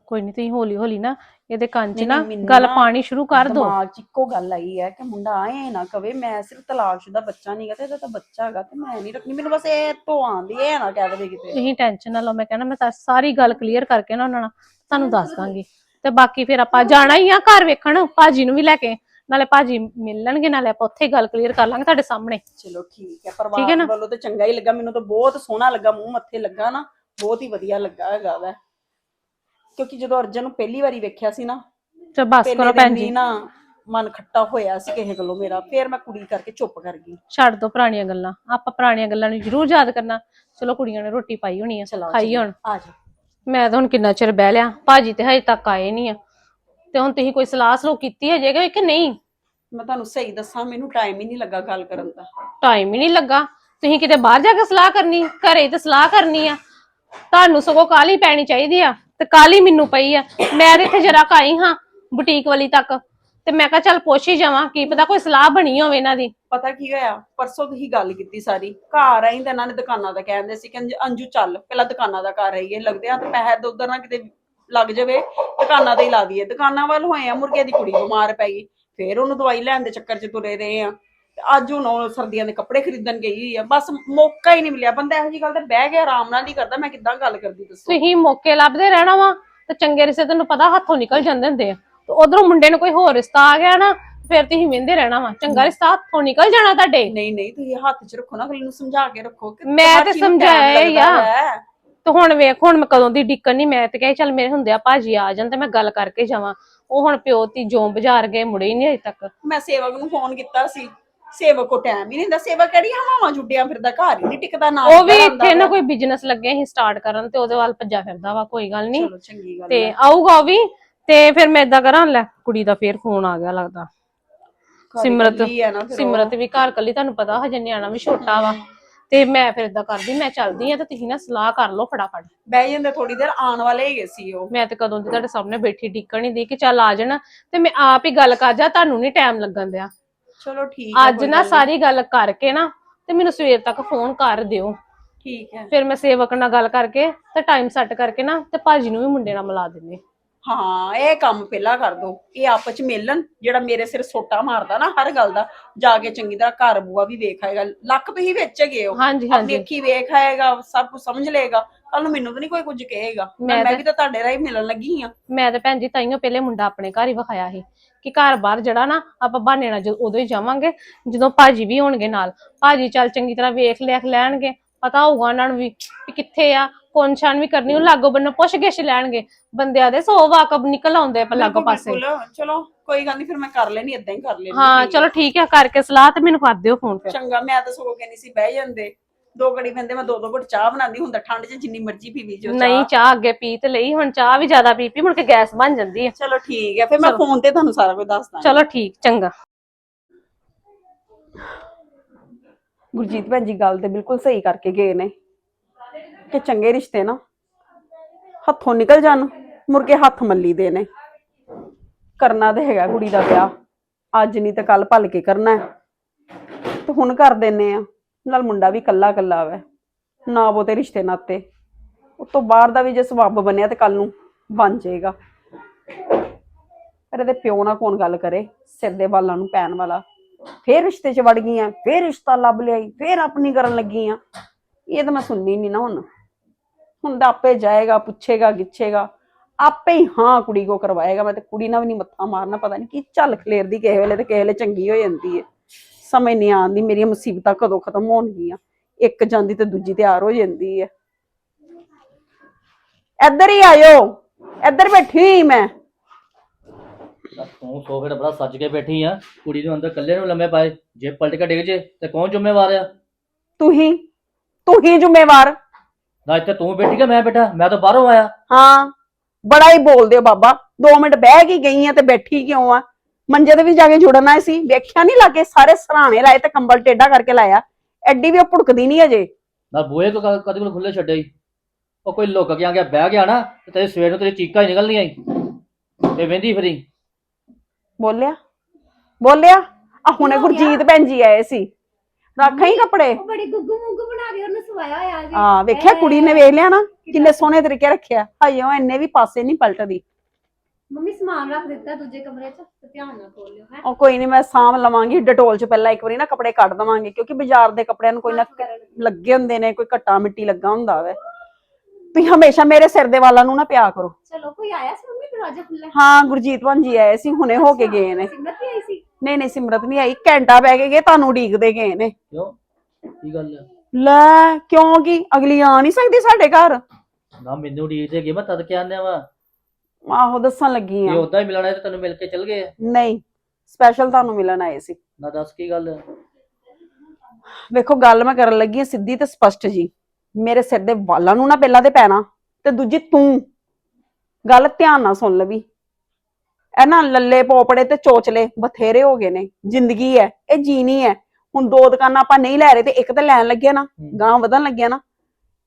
ਕੋਈ ਨਹੀਂ ਤੁਸੀਂ ਹੌਲੀ ਹੌਲੀ ਨਾ ਇਹਦੇ ਕੰਨ 'ਚ ਨਹੀਂ, ਨਾ ਨਹੀਂ, ਗੱਲ ਪਾਣੀ ਸ਼ੁਰੂ ਕਰ ਦੋ। ਦਿਮਾਗ 'ਚ ਇੱਕੋ ਗੱਲ ਆਈ ਹੈ ਕਿ ਮੁੰਡਾ ਆਏ ਨਾ ਕਵੇ ਮੈਂ ਸਿਰਫ ਤਲਾਕਸ਼ੁਦਾ ਬੱਚਾ ਨਹੀਂਗਾ ਤੇ ਇਹਦਾ ਤਾਂ ਬੱਚਾ ਹੈਗਾ ਤੇ ਮੈਂ ਨਹੀਂ ਰੱਖਣੀ। ਮੈਨੂੰ ਬਸ ਇਹ ਤੋਂ ਆਂਦੀ ਇਹ ਨਾ ਕਹਿ ਦੇਵੇ ਕਿਤੇ। ਤੁਸੀਂ ਟੈਨਸ਼ਨ ਨਾ ਲਓ ਮੈਂ ਕਹਿੰਦਾ ਮੈਂ ਤਾਂ ਸਾਰੀ ਗੱਲ ਕਲੀਅਰ ਕਰਕੇ ਨਾ ਉਹਨਾਂ ਨਾਲ ਤੁਹਾਨੂੰ ਦੱਸ ਦਾਂਗੀ। ਤੇ ਬਾਕੀ ਫਿਰ ਆਪਾਂ ਜਾਣਾ ਹੀ ਆ ਘਰ ਵੇਖਣ ਭਾਜੀ ਨੂੰ ਵੀ ਲੈ ਕੇ। ਨਾਲੇ ਭਾਜੀ ਮਿਲਣਗੇ ਨਾਲੇ ਆਪਾਂ ਉੱਥੇ ਗੱਲ ਕਲੀਅਰ ਕਰ ਲਾਂਗੇ ਤੁਹਾਡੇ ਸਾਹਮਣੇ। ਚਲੋ ਠੀਕ ਹੈ ਠੀਕ ਹੈ ਪਰਿਵਾਰ ਨਾ? ਵੱਲੋਂ ਤੇ ਚੰਗਾ ਹੀ ਲੱਗਾ ਮੈਨੂੰ ਤਾਂ ਬਹੁਤ ਸੋਹਣਾ ਲੱਗਾ ਮੂੰਹ ਮੱਥੇ ਲੱਗਾ ਨਾ ਬਹੁਤ ਹੀ ਵਧੀਆ ਲੱਗਾ ਹੈਗਾ ਵੈ। ਕਿਉਂਕਿ ਜਦੋਂ ਅਰਜਨ ਨੂੰ ਪਹਿਲੀ ਵਾਰੀ ਵੇਖਿਆ ਸੀ ਨਾ ਤੇ ਬਸ ਪਹਿਲੇ ਕਰੋ ਦਿਨ ਭੈਣ ਹੀ ਜੀ ਨਾ ਮਨ ਖੱਟਾ ਹੋਇਆ ਸੀ ਕਿਸੇ ਗੱਲੋਂ ਮੇਰਾ ਫਿਰ ਮੈਂ ਕੁੜੀ ਕਰਕੇ ਚੁੱਪ ਕਰ ਗਈ। ਛੱਡ ਦੋ ਪੁਰਾਣੀਆਂ ਗੱਲਾਂ ਆਪਾਂ ਪੁਰਾਣੀਆਂ ਗੱਲਾਂ ਨੂੰ ਜ਼ਰੂਰ ਯਾਦ ਕਰਨਾ। ਚਲੋ ਕੁੜੀਆਂ ਨੇ ਰੋਟੀ ਪਾਈ ਹੋਣੀ ਆ ਚਲੋ ਖਾਈ ਹੁਣ। ਆ ਜਾ ਮੈਂ ਤਾਂ ਹੁਣ ਕਿੰਨਾ ਚਿਰ ਬਹਿ ਲਿਆ ਭਾਜੀ ਤੇ ਹਜੇ ਤੱਕ ਆਏ ਨਹੀਂ ਆ। ਤੇ ਹੁਣ ਤੁਸੀਂ ਕੋਈ ਸਲਾਹ ਸਲੂਹ ਕੀਤੀ ਹੈ ਜੇਗਾ ਕਿ ਨਹੀਂ? ਮੈਂ ਤੁਹਾਨੂੰ ਸਹੀ ਦੱਸਾਂ ਮੈਨੂੰ ਟਾਈਮ ਹੀ ਨਹੀਂ ਲੱਗਾ ਗੱਲ ਕਰਨ ਦਾ। ਟਾਈਮ ਹੀ ਨਹੀਂ ਲੱਗਾ। ਤੁਸੀਂ ਕਿਤੇ ਬਾਹਰ ਜਾ ਕੇ ਸਲਾਹ ਕਰਨੀ ਘਰੇ ਤੇ ਸਲਾਹ ਕਰਨੀ ਆ। ਤੁਹਾਨੂੰ ਸਗੋਂ ਕਾਲੀ ਪੈਣੀ ਚਾਹੀਦੀ ਆ ਤੇ ਕਾਲੀ ਮੈਨੂੰ ਪਈ ਆ। ਮੈਂ ਤੇ ਇੱਥੇ ਜਰਾ ਆਈ ਹਾਂ ਬੁਟੀਕ ਵਾਲੀ ਤੱਕ। ਤੇ ਮੈਂ ਕਿਹਾ ਚੱਲ ਪੁੱਛ ਹੀ ਜਾਵਾਂ ਕੀ ਪਤਾ ਕੋਈ ਸਲਾਹ ਬਣੀ ਹੋਵੇ ਇਹਨਾਂ ਦੀ। ਪਤਾ ਕੀ ਹੋਇਆ ਪਰਸੋਂ ਤੁਸੀਂ ਗੱਲ ਕੀਤੀ ਸਾਰੀ। ਘਰ ਆਈ ਤਾਂ ਇਹਨਾਂ ਨੇ ਦੁਕਾਨਾਂ ਦਾ ਕਹਿੰਦੇ ਸੀ ਕਿ ਅੰਜ- ਅੰਜੂ ਚੱਲ ਪਹਿਲਾਂ ਦੁਕਾਨਾਂ ਦਾ ਘਰ ਆਈਏ। ਲੱਗਦੇ ਆ ਤੇ ਪੈਸੇ ਉਧਰ ਨਾ ਕਿਤੇ ਲੱਗ ਜਾਵੇ ਦੁਕਾਨਾਂ ਦਾ ਹੀ ਲਾ ਦਈਏ। ਦੁਕਾਨਾਂ ਵੱਲ ਹੋਏ ਆ ਮੁਰਗੇ ਦੀ ਕੁੜੀ ਬਿਮਾਰ ਪੈ ਗਈ। ਫੇਰ ਉਹਨੂੰ ਦਵਾਈ ਲੈਣ ਦੇ ਚੱਕਰ 'ਚ ਤੁਰੇ ਰਹੇ ਆ। ਤੇ ਅੱਜ ਹੁਣ ਉਹ ਸਰਦੀਆਂ ਦੇ ਕੱਪੜੇ ਖਰੀਦਣ ਗਈ ਹੋਈ ਆ। ਬਸ ਮੌਕਾ ਹੀ ਨਹੀਂ ਮਿਲਿਆ। ਬੰਦਾ ਇਹੋ ਜੀ ਗੱਲ ਤੇ ਬਹਿ ਕੇ ਆਰਾਮ ਨਾਲ ਨਹੀਂ ਕਰਦਾ। ਮੈਂ ਕਿੱਦਾਂ ਗੱਲ ਕਰਦੀ ਦੱਸੋ? ਤੁਸੀਂ ਮੌਕੇ ਲੱਭਦੇ ਰਹਿਣਾ ਵਾ ਤੇ ਚੰਗੇ ਰਿਸ਼ਤੇ ਤੈਨੂੰ ਪਤਾ ਹੱਥੋਂ ਨਿਕਲ ਜਾਂਦੇ ਹੁੰਦੇ ਆ। ਤੇ ਉਧਰੋਂ ਮੁੰਡੇ ਨੂੰ ਕੋਈ ਹੋਰ ਰਿਸ਼ਤਾ ਆ ਗਿਆ ਨਾ ਫਿਰ ਤੁਸੀਂ ਵਹਿੰਦੇ ਰਹਿਣਾ ਵਾ। ਚੰਗਾ ਰਿਸ਼ਤਾ ਹੱਥੋਂ ਨਿਕਲ ਜਾਣਾ ਤੁਹਾਡੇ। ਨਹੀਂ ਨਹੀਂ ਤੁਸੀਂ ਹੱਥ 'ਚ ਰੱਖੋ ਨਾ ਅਗਲੇ ਨੂੰ ਸਮਝਾ ਕੇ ਰੱਖੋ ਕਿ ਮੈਂ ਤੇ ਚੀਜ਼ ਨੂੰ time ਸਮਝਾਇਆ ਹੀ ਲੱਗਦਾ ਆ। ਤੇ ਹੁਣ ਵੇਖ ਹੁਣ ਮੈਂ ਕਦੋਂ ਦੀ ਡਿੱਕਣ ਨਹੀਂ ਮੈਂ ਤੇ ਕਹੇ ਚੱਲ ਮੇਰੇ ਹੁੰਦੇ ਆ ਭਾਜੀ ਆ ਜਾਣ ਤੇ ਮੈਂ ਗੱਲ ਕਰਕੇ ਜਾਵਾਂ। ਉਹ ਹੁਣ ਪਿਓ ਤੀ ਜੋਂ ਬਾਜ਼ਾਰ ਗਏ ਮੁੜੇ ਹੀ ਨਹੀਂ ਅਜੇ ਤੱਕ। ਮੈਂ ਸੇਵਕ ਨੂੰ ਫੋਨ ਕੀਤਾ ਸੀ। ਸੇਵਕ ਕੋ ਟਾਈਮ ਹੀ ਨਹੀਂ ਹੁੰਦਾ। ਸੇਵਕ ਕਿਹੜੀ ਹਵਾਵਾਂ ਜੁੱਡਿਆ ਫਿਰਦਾ ਘਰ ਹੀ ਨਹੀਂ ਟਿਕਦਾ ਨਾ ਉਹ ਵੀ ਇੱਥੇ ਨਾ। ਕੋਈ ਬਿਜ਼ਨਸ ਲੱਗੇ ਸੀ ਸਟਾਰਟ ਕਰਨ ਤੇ ਉਹਦੇ ਵੱਲ ਭੱਜਾ ਫਿਰਦਾ ਵਾ ਕੋਈ ਗੱਲ ਨਹੀਂ। ਚਲੋ ਚੰਗੀ ਗੱਲ ਤੇ ਆਊਗਾ ਉਹ ਵੀ ਤੇ ਫਿਰ ਮੈਂ ਇਦਾਂ ਕਰਾਂ ਲੈ ਕੁੜੀ ਦਾ ਫੇਰ ਫੋਨ ਆ ਗਿਆ ਲੱਗਦਾ। ਸਿਮਰਤ। ਸਿਮਰਤ ਵੀ ਘਰ ਕੱਲੀ ਤੁਹਾਨੂੰ ਪਤਾ ਹਜੇ ਨਿਆਣਾ ਵੀ ਛੋਟਾ ਵਾ। ਤੇ ਮੈਂ ਫਿਰ ਇਦਾਂ ਕਰਦੀ ਮੈਂ ਚੱਲਦੀ ਆ ਤੇ ਤੁਸੀਂ ਨਾ ਸਲਾਹ ਕਰ ਲਓ ਫਟਾਫਟ। ਬਹਿ ਜਾਂਦੇ ਥੋੜੀ ਦੇਰ ਆਉਣ ਵਾਲੇ ਹੈਗੇ ਸੀ ਉਹ। ਮੈਂ ਤੇ ਕਦੋਂ ਦੀ ਤੁਹਾਡੇ ਸਾਹਮਣੇ ਬੈਠੀ ਡਿੱਕਣ ਨਹੀਂ ਦੀ ਕਿ ਚੱਲ ਆ ਜਾਣਾ ਤੇ ਮੈਂ ਆਪ ਹੀ ਗੱਲ ਕਰ ਜਾ ਤੁਹਾਨੂੰ ਨਹੀਂ ਟਾਈਮ ਲੱਗਣ ਦਿਆ। ਚਲੋ ਠੀਕ ਹੈ ਅੱਜ ਕੋਈ ਨਾ ਗੱਲ ਨੀ। ਸਾਰੀ ਗੱਲ ਕਰਕੇ ਨਾ ਤੇ ਮੈਨੂੰ ਸਵੇਰ ਤੱਕ ਫੋਨ ਕਰ ਦਿਓ। ਠੀਕ ਹੈ। ਫਿਰ ਮੈਂ ਸੇਵਕ ਨਾਲ ਗੱਲ ਕਰਕੇ ਤੇ ਟਾਈਮ ਸੈੱਟ ਕਰਕੇ ਨਾ ਤੇ ਭਾਜੀ ਨੂੰ ਵੀ ਮੁੰਡੇ ਨਾਲ ਮਿਲਾ ਦਿੰਦੇ। ਹਾਂ ਇਹ ਕੰਮ ਪਹਿਲਾਂ ਕਰ ਦੋ। ਇਹ ਆਪਸ ਚ ਮਿਲਣ ਜਿਹੜਾ ਮੇਰੇ ਸਿਰ ਸੋਟਾ ਮਾਰਦਾ ਨਾ ਹਰ ਗੱਲ ਦਾ ਜਾ ਕੇ ਚੰਗੀ ਤਰ੍ਹਾਂ ਘਰ ਬੂਆ ਵੀ ਵੇਖ ਆਏਗਾ। ਲੱਕ ਤੁਸੀਂ ਵਿੱਚ ਗਏ ਹੋ। ਹਾਂਜੀ ਆਪਣੀ ਹਾਂਜੀ। ਅੱਖੀ ਵੇਖ ਆਏਗਾ ਸਭ ਕੁਝ ਸਮਝ ਲਏਗਾ। ਕੱਲ ਨੂੰ ਮੈਨੂੰ ਤਾਂ ਨਹੀਂ ਕੋਈ ਕੁਝ ਕਹੇਗਾ। ਮੈਂ ਮੈਂ ਤਾਂ- ਵੀ ਤਾਂ ਤੁਹਾਡੇ ਰਾਹੀਂ ਮਿਲਣ ਲੱਗੀ ਆ ਮੈਂ ਤੇ ਭੈਣ ਜੀ ਤਾਈਓ ਪਹਿਲੇ ਮੁੰਡਾ ਆਪਣੇ ਘਰ ਹੀ ਵਿਖਾਇਆ ਸੀ ਕਿ ਘਰ ਬਾਹਰ ਜਿਹੜਾ ਨਾ ਆਪਾਂ ਬਹਾਨੇ ਨਾਲ ਜਦੋਂ ਉਦੋਂ ਹੀ ਜਾਵਾਂਗੇ ਜਦੋਂ ਭਾਜੀ ਵੀ ਹੋਣਗੇ ਨਾਲ। ਭਾਜੀ ਚੱਲ ਚੰਗੀ ਤਰ੍ਹਾਂ ਵੇਖ ਲਿਖ ਲੈਣਗੇ। ਪਤਾ ਹੋਊਗਾ ਉਹਨਾਂ ਨੂੰ ਵੀ ਕਿ ਕਿੱਥੇ ਆ ਕੌਣ ਛਾਣ ਵੀ ਕਰਨੀ ਉਹ ਲਾਗੋ ਬੰਨੋ ਪੁੱਛ ਗਿੱਛ ਲੈਣਗੇ। ਬੰਦਿਆਂ ਦੇ ਸੌ ਵਾਕਬ ਨਿਕਲ ਆਉਂਦੇ ਆ ਲਾਗੋ ਬਿਲਕੁਲ, ਪਾਸੇ। ਬਿਲਕੁਲ। ਚਲੋ ਕੋਈ ਗੱਲ ਨਹੀਂ ਫਿਰ ਮੈਂ ਕਰ ਲੈਣੀ ਇਦਾਂ ਹੀ ਕਰ ਲੈਣੀ ਹਾਂ ਚਲੋ ਠੀਕ ਹੈ ਕਰਕੇ ਸਲਾਹ ਤੇ ਮੈਨੂੰ ਕਰ ਦਿਓ ਫੋਨ ਫਿਰ। ਚੰਗਾ ਮੈਂ ਤਾਂ ਸਗੋਂ ਕਹਿੰਦੀ ਸੀ ਬਹਿ ਜਾਂਦੇ। ਦੋ ਘੜੀ ਬੰਦੇ ਮੈਂ ਦੋ ਦੋ ਘੁੱਟ ਚਾਹ ਬਣਾਉਂਦੀ ਹੁੰਦਾ ਠੰਡ 'ਚ ਜਿੰਨੀ ਮਰਜ਼ੀ ਪੀਵੀ ਜੋ ਨਹੀਂ ਚਾਹ ਅੱਗੇ ਪੀ ਤੇ ਲਈ ਹੁਣ ਚਾਹ ਵੀ ਜ਼ਿਆਦਾ ਪੀ ਪੀ ਮੁੜ ਕੇ ਗੈਸ ਬਣ ਜਾਂਦੀ ਹੈ ਚਲੋ ਠੀਕ ਹੈ ਫਿਰ ਮੈਂ ਫੋਨ ਤੇ ਤੁਹਾਨੂੰ ਸਾਰਾ ਕੁਝ ਦੱਸ ਦਾਂਗੀ ਚਲੋ ਠੀਕ ਚੰਗਾ। ਗੁਰਜੀਤ ਭੈਣ ਜੀ ਗੱਲ ਤੇ ਬਿਲਕੁਲ ਸਹੀ ਕਰਕੇ ਗਏ ਨੇ। ਕਿ ਚੰਗੇ ਰਿਸ਼ਤੇ ਨਾ ਹੱਥੋਂ ਨਿਕਲ ਜਾਣ ਮੁਰਕੇ ਹੱਥ ਮੱਲੀ ਦੇ ਨੇ। ਕਰਨਾ ਤੇ ਹੈਗਾ ਕੁੜੀ ਦਾ ਵਿਆਹ, ਅੱਜ ਨਹੀਂ ਤਾਂ ਕੱਲ ਭੱਲ ਕੇ ਕਰਨਾ ਹੈ। ਤੇ ਹੁਣ ਕਰ ਦਿੰਨੇ ਆ, ਨਾਲ ਮੁੰਡਾ ਵੀ ਕੱਲਾ ਕੱਲਾ ਵੈ, ਨਾ ਬੋਤੇ ਰਿਸ਼ਤੇ ਨਾਤੇ। ਉਸ ਤੋਂ ਬਾਹਰ ਦਾ ਵੀ ਜੇ ਸਬੱਬ ਬਣਿਆ ਤੇ ਕੱਲ ਨੂੰ ਬਣ ਜਾਏਗਾ। ਪਰ ਇਹਦੇ ਪਿਓ ਨਾਲ ਕੌਣ ਗੱਲ ਕਰੇ, ਸਿਰ ਦੇ ਵਾਲਾਂ ਨੂੰ ਪੈਣ ਵਾਲਾ। ਫੇਰ ਰਿਸ਼ਤੇ 'ਚ ਵੜ ਗਈਆਂ, ਫੇਰ ਰਿਸ਼ਤਾ ਲੱਭ ਲਿਆਈ ਫੇਰ ਆਪਣੀ ਕਰਨ ਲੱਗੀਆਂ। ਇਹ ਤਾਂ ਮੈਂ ਸੁਣਨੀ ਨਹੀਂ ਨਾ ਹੁਣ। ਹੁਣ ਤਾਂ ਆਪੇ ਜਾਏਗਾ, ਪੁੱਛੇਗਾ, ਗਿੱਛੇਗਾ। ਆਪੇ ਹੀ ਹਾਂ ਕੁੜੀ ਕੋ ਕਰਵਾਏਗਾ, ਮੈਂ ਤੇ ਕੁੜੀ ਨਾਲ ਵੀ ਨਹੀਂ ਮੱਥਾ ਮਾਰਨਾ, ਪਤਾ ਨਹੀਂ ਕੀ ਚੱਲ ਖਲੇਰਦੀ, ਕਿਸੇ ਵੇਲੇ ਤੇ ਕਿਸੇ ਵੇਲੇ ਚੰਗੀ ਹੋ ਜਾਂਦੀ ਹੈ ਸਮਝ ਨਹੀਂ ਆਉਂਦੀ ਮੇਰੀਆਂ ਮੁਸੀਬਤਾਂ ਕਦੋਂ ਖਤਮ ਹੋਣਗੀਆਂ ਇੱਕ ਜਾਂਦੀ ਤੇ ਦੂਜੀ ਤਿਆਰ ਹੋ ਜਾਂਦੀ ਹੈ ਇੱਧਰ ਹੀ ਆਇਓ ਇੱਧਰ ਬੈਠੀ ਮੈਂ। ਤਾਂ ਤੂੰ ਸੋਫੇ ਤੇ ਬੜਾ ਸੱਜ ਕੇ ਬੈਠੀ ਆ ਕੁੜੀ ਨੂੰ ਅੰਦਰ ਇਕੱਲੇ ਨੂੰ ਲੰਮੇ ਪਾਏ ਜੇ ਪਲਟ ਕੇ ਡਿੱਗ ਜੇ ਤੇ ਕੌਣ ਜ਼ਿੰਮੇਵਾਰ ਆ? ਤੁਸੀਂ ਤੁਸੀਂ ਜ਼ਿੰਮੇਵਾਰ। ਨਾ ਇੱਥੇ ਤੂੰ ਬੈਠੀ ਕਿ ਮੈਂ ਬੈਠਾ? ਮੈਂ ਤਾਂ ਬਾਹਰੋਂ ਆਇਆ। ਹਾਂ ਬੜਾ ਹੀ ਬੋਲਦੇ ਹੋ ਬਾਬਾ। 2 ਮਿੰਟ ਬਹਿ ਕੇ ਗਈ ਆ ਤੇ ਬੈਠੀ ਕਿਉਂ ਆ? ਮੰਜੇ ਤੇ ਵੀ ਜਾ ਕੇ ਜੁੜਨਾ ਸੀ। ਵੇਖਿਆ ਨਹੀਂ ਲੱਗੇ ਸਾਰੇ ਸਰਾਣੇ ਲਾਏ ਤੇ ਕੰਬਲ ਟੇਢਾ ਕਰਕੇ ਲਾਇਆ। ਐਡੀ ਵੀ ਉਹ ਭੁੜਕਦੀ ਨਹੀਂ ਅਜੇ। ਨਾ ਬੂਹੇ ਕੋ ਕਦੇ ਕੋਲ ਖੁੱਲੇ ਛੱਡੇ ਉਹ ਕੋਈ ਲੁੱਕ ਗਿਆ ਗਿਆ ਬਹਿ ਗਿਆ ਨਾ ਤੇ ਤੇਰੇ ਸਵੇਰ ਨੂੰ ਤੇਰੀ ਚੀਕਾਂ ਹੀ ਨਿਕਲਣੀਆਂ ਈ ਤੇ ਵਹਿੰਦੀ ਫਰੀ। ਬੋਲਿਆ? ਬੋਲਿਆ? ਆ ਹੁਣੇ ਗੁਰਜੀਤ ਭੈਣ ਜੀ ਆਏ ਸੀ। ਰੱਖਾਂ ਹੀ ਕੱਪੜੇ। ਉਹ ਬੜੀ ਗੁੱਗੂ ਮੁੱਗੂ ਬਣਾ ਕੇ ਉਹਨੂੰ ਸਵਾਇਆ ਹੋਇਆ ਜੀ। ਆ ਵੇਖਿਆ ਕੁੜੀ ਨੇ ਵੇਖ ਲਿਆ ਨਾ? ਕਿੰਨੇ ਸੋਹਣੇ ਤਰੀਕੇ ਰੱਖਿਆ। ਉਹ ਇੰਨੇ ਵੀ ਪਾਸੇ ਨਹੀਂ ਪਲਟਦੀ। ਮੰਮੀ ਸਮਾਨ ਰੱਖ ਦਿੱਤਾ ਦੂਜੇ ਕਮਰੇ 'ਚ ਤੇ ਧਿਆਨ ਨਾਲ ਖੋਲ ਲਿਓ ਹੈ। ਉਹ ਕੋਈ ਨਹੀਂ ਮੈਂ ਸਾਂਭ ਲਵਾਂਗੀ। ਡਟੋਲ ਚ ਪਹਿਲਾਂ ਇੱਕ ਵਾਰੀ ਨਾ ਕੱਪੜੇ ਕੱਢ ਦਵਾਂਗੀ ਕਿਉਂਕਿ ਬਾਜ਼ਾਰ ਦੇ ਕੱਪੜਿਆਂ ਨੂੰ ਕੋਈ ਨਾ ਲੱਗੇ ਹੁੰਦੇ ਨੇ ਕੋਈ ਘੱਟਾ ਮਿੱਟੀ ਲੱਗਾ ਹੁੰਦਾ ਵੇ। ਤੁਸੀਂ ਹਮੇਸ਼ਾ ਮੇਰੇ ਸਿਰ ਦੇ ਵਾਲਾਂ ਨੂੰ ਨਾ ਪਿਆ ਕਰੋ। ਚਲੋ ਕੋਈ ਆਇਆ ਸੀ ਮੰਮੀ ਦਰਵਾਜ਼ਾ ਖੁੱਲ੍ਹਾ ਹਾਂ ਗੁਰਜੀਤ ਭਾਂਜੀ ਆਏ ਸੀ ਹੁਣੇ ਹੋ ਕੇ ਗਏ ਨੇ। ਸਿਮਰਤ ਵੀ ਆਈ ਸੀ? ਨਹੀਂ ਨਹੀਂ ਸਿਮਰਤ ਨਹੀਂ ਆਈ ਘੰਟਾ ਬਹਿ ਕੇ ਗਏ ਤੁਹਾਨੂੰ ਉਡੀਕਦੇ ਗਏ ਨੇ। ਕਿਉਂ? ਕੀ ਗੱਲ ਹੈ ਲੈ ਕਿਉਂ ਕੀ? ਅਗਲੀ ਆ ਨਹੀਂ ਸਕਦੀ ਸਾਡੇ ਘਰ। ਨਾ ਮੈਨੂੰ ਉਡੀਕ ਤੇ ਗਏ ਮੈਂ ਤਦ ਕਿਆ ਆਂਦਿਆ ਵਾ। ਆਹੋ ਦੱਸਣ ਲੱਗੀ ਇਹ ਆ ਉਦਾਂ ਹੀ ਮਿਲਣਾ ਤੇ ਤੈਨੂੰ ਮਿਲ ਕੇ ਚਲ ਗਏ। ਆ। ਨਹੀਂ ਸਪੈਸ਼ਲ ਤੁਹਾਨੂੰ ਮਿਲਣ ਆਏ ਸੀ। ਨਾ ਦੱਸ ਕੀ ਗੱਲ ਹੈ ਵੇਖੋ ਗੱਲ ਮੈਂ ਕਰਨ ਲੱਗੀ ਹਾਂ ਸਿੱਧੀ ਤੇ ਸਪਸ਼ਟ ਜੀ। ਮੇਰੇ ਸਿਰ ਦੇ ਵਾਲਾਂ ਨੂੰ ਨਾ ਪਹਿਲਾਂ ਤੇ ਪੈਣਾ ਤੇ ਦੂਜੀ ਤੂੰ। ਗੱਲ ਧਿਆਨ ਨਾਲ ਸੁਣ ਲਵੀ। ਇਹ ਨਾ ਲੱਲੇ ਪੋਪੜੇ ਤੇ ਚੋਚਲੇ ਬਥੇਰੇ ਹੋ ਗਏ ਨੇ। ਜ਼ਿੰਦਗੀ ਹੈ ਇਹ ਜੀਣੀ ਹੈ ਹੁਣ ਦੋ ਦੁਕਾਨਾਂ ਆਪਾਂ ਨਹੀਂ ਲੈ ਰਹੇ ਤੇ ਇੱਕ ਤੇ ਲੈਣ ਲੱਗਿਆ ਨਾ ਗਾਂ ਵਧਣ ਲੱਗਿਆ ਨਾ।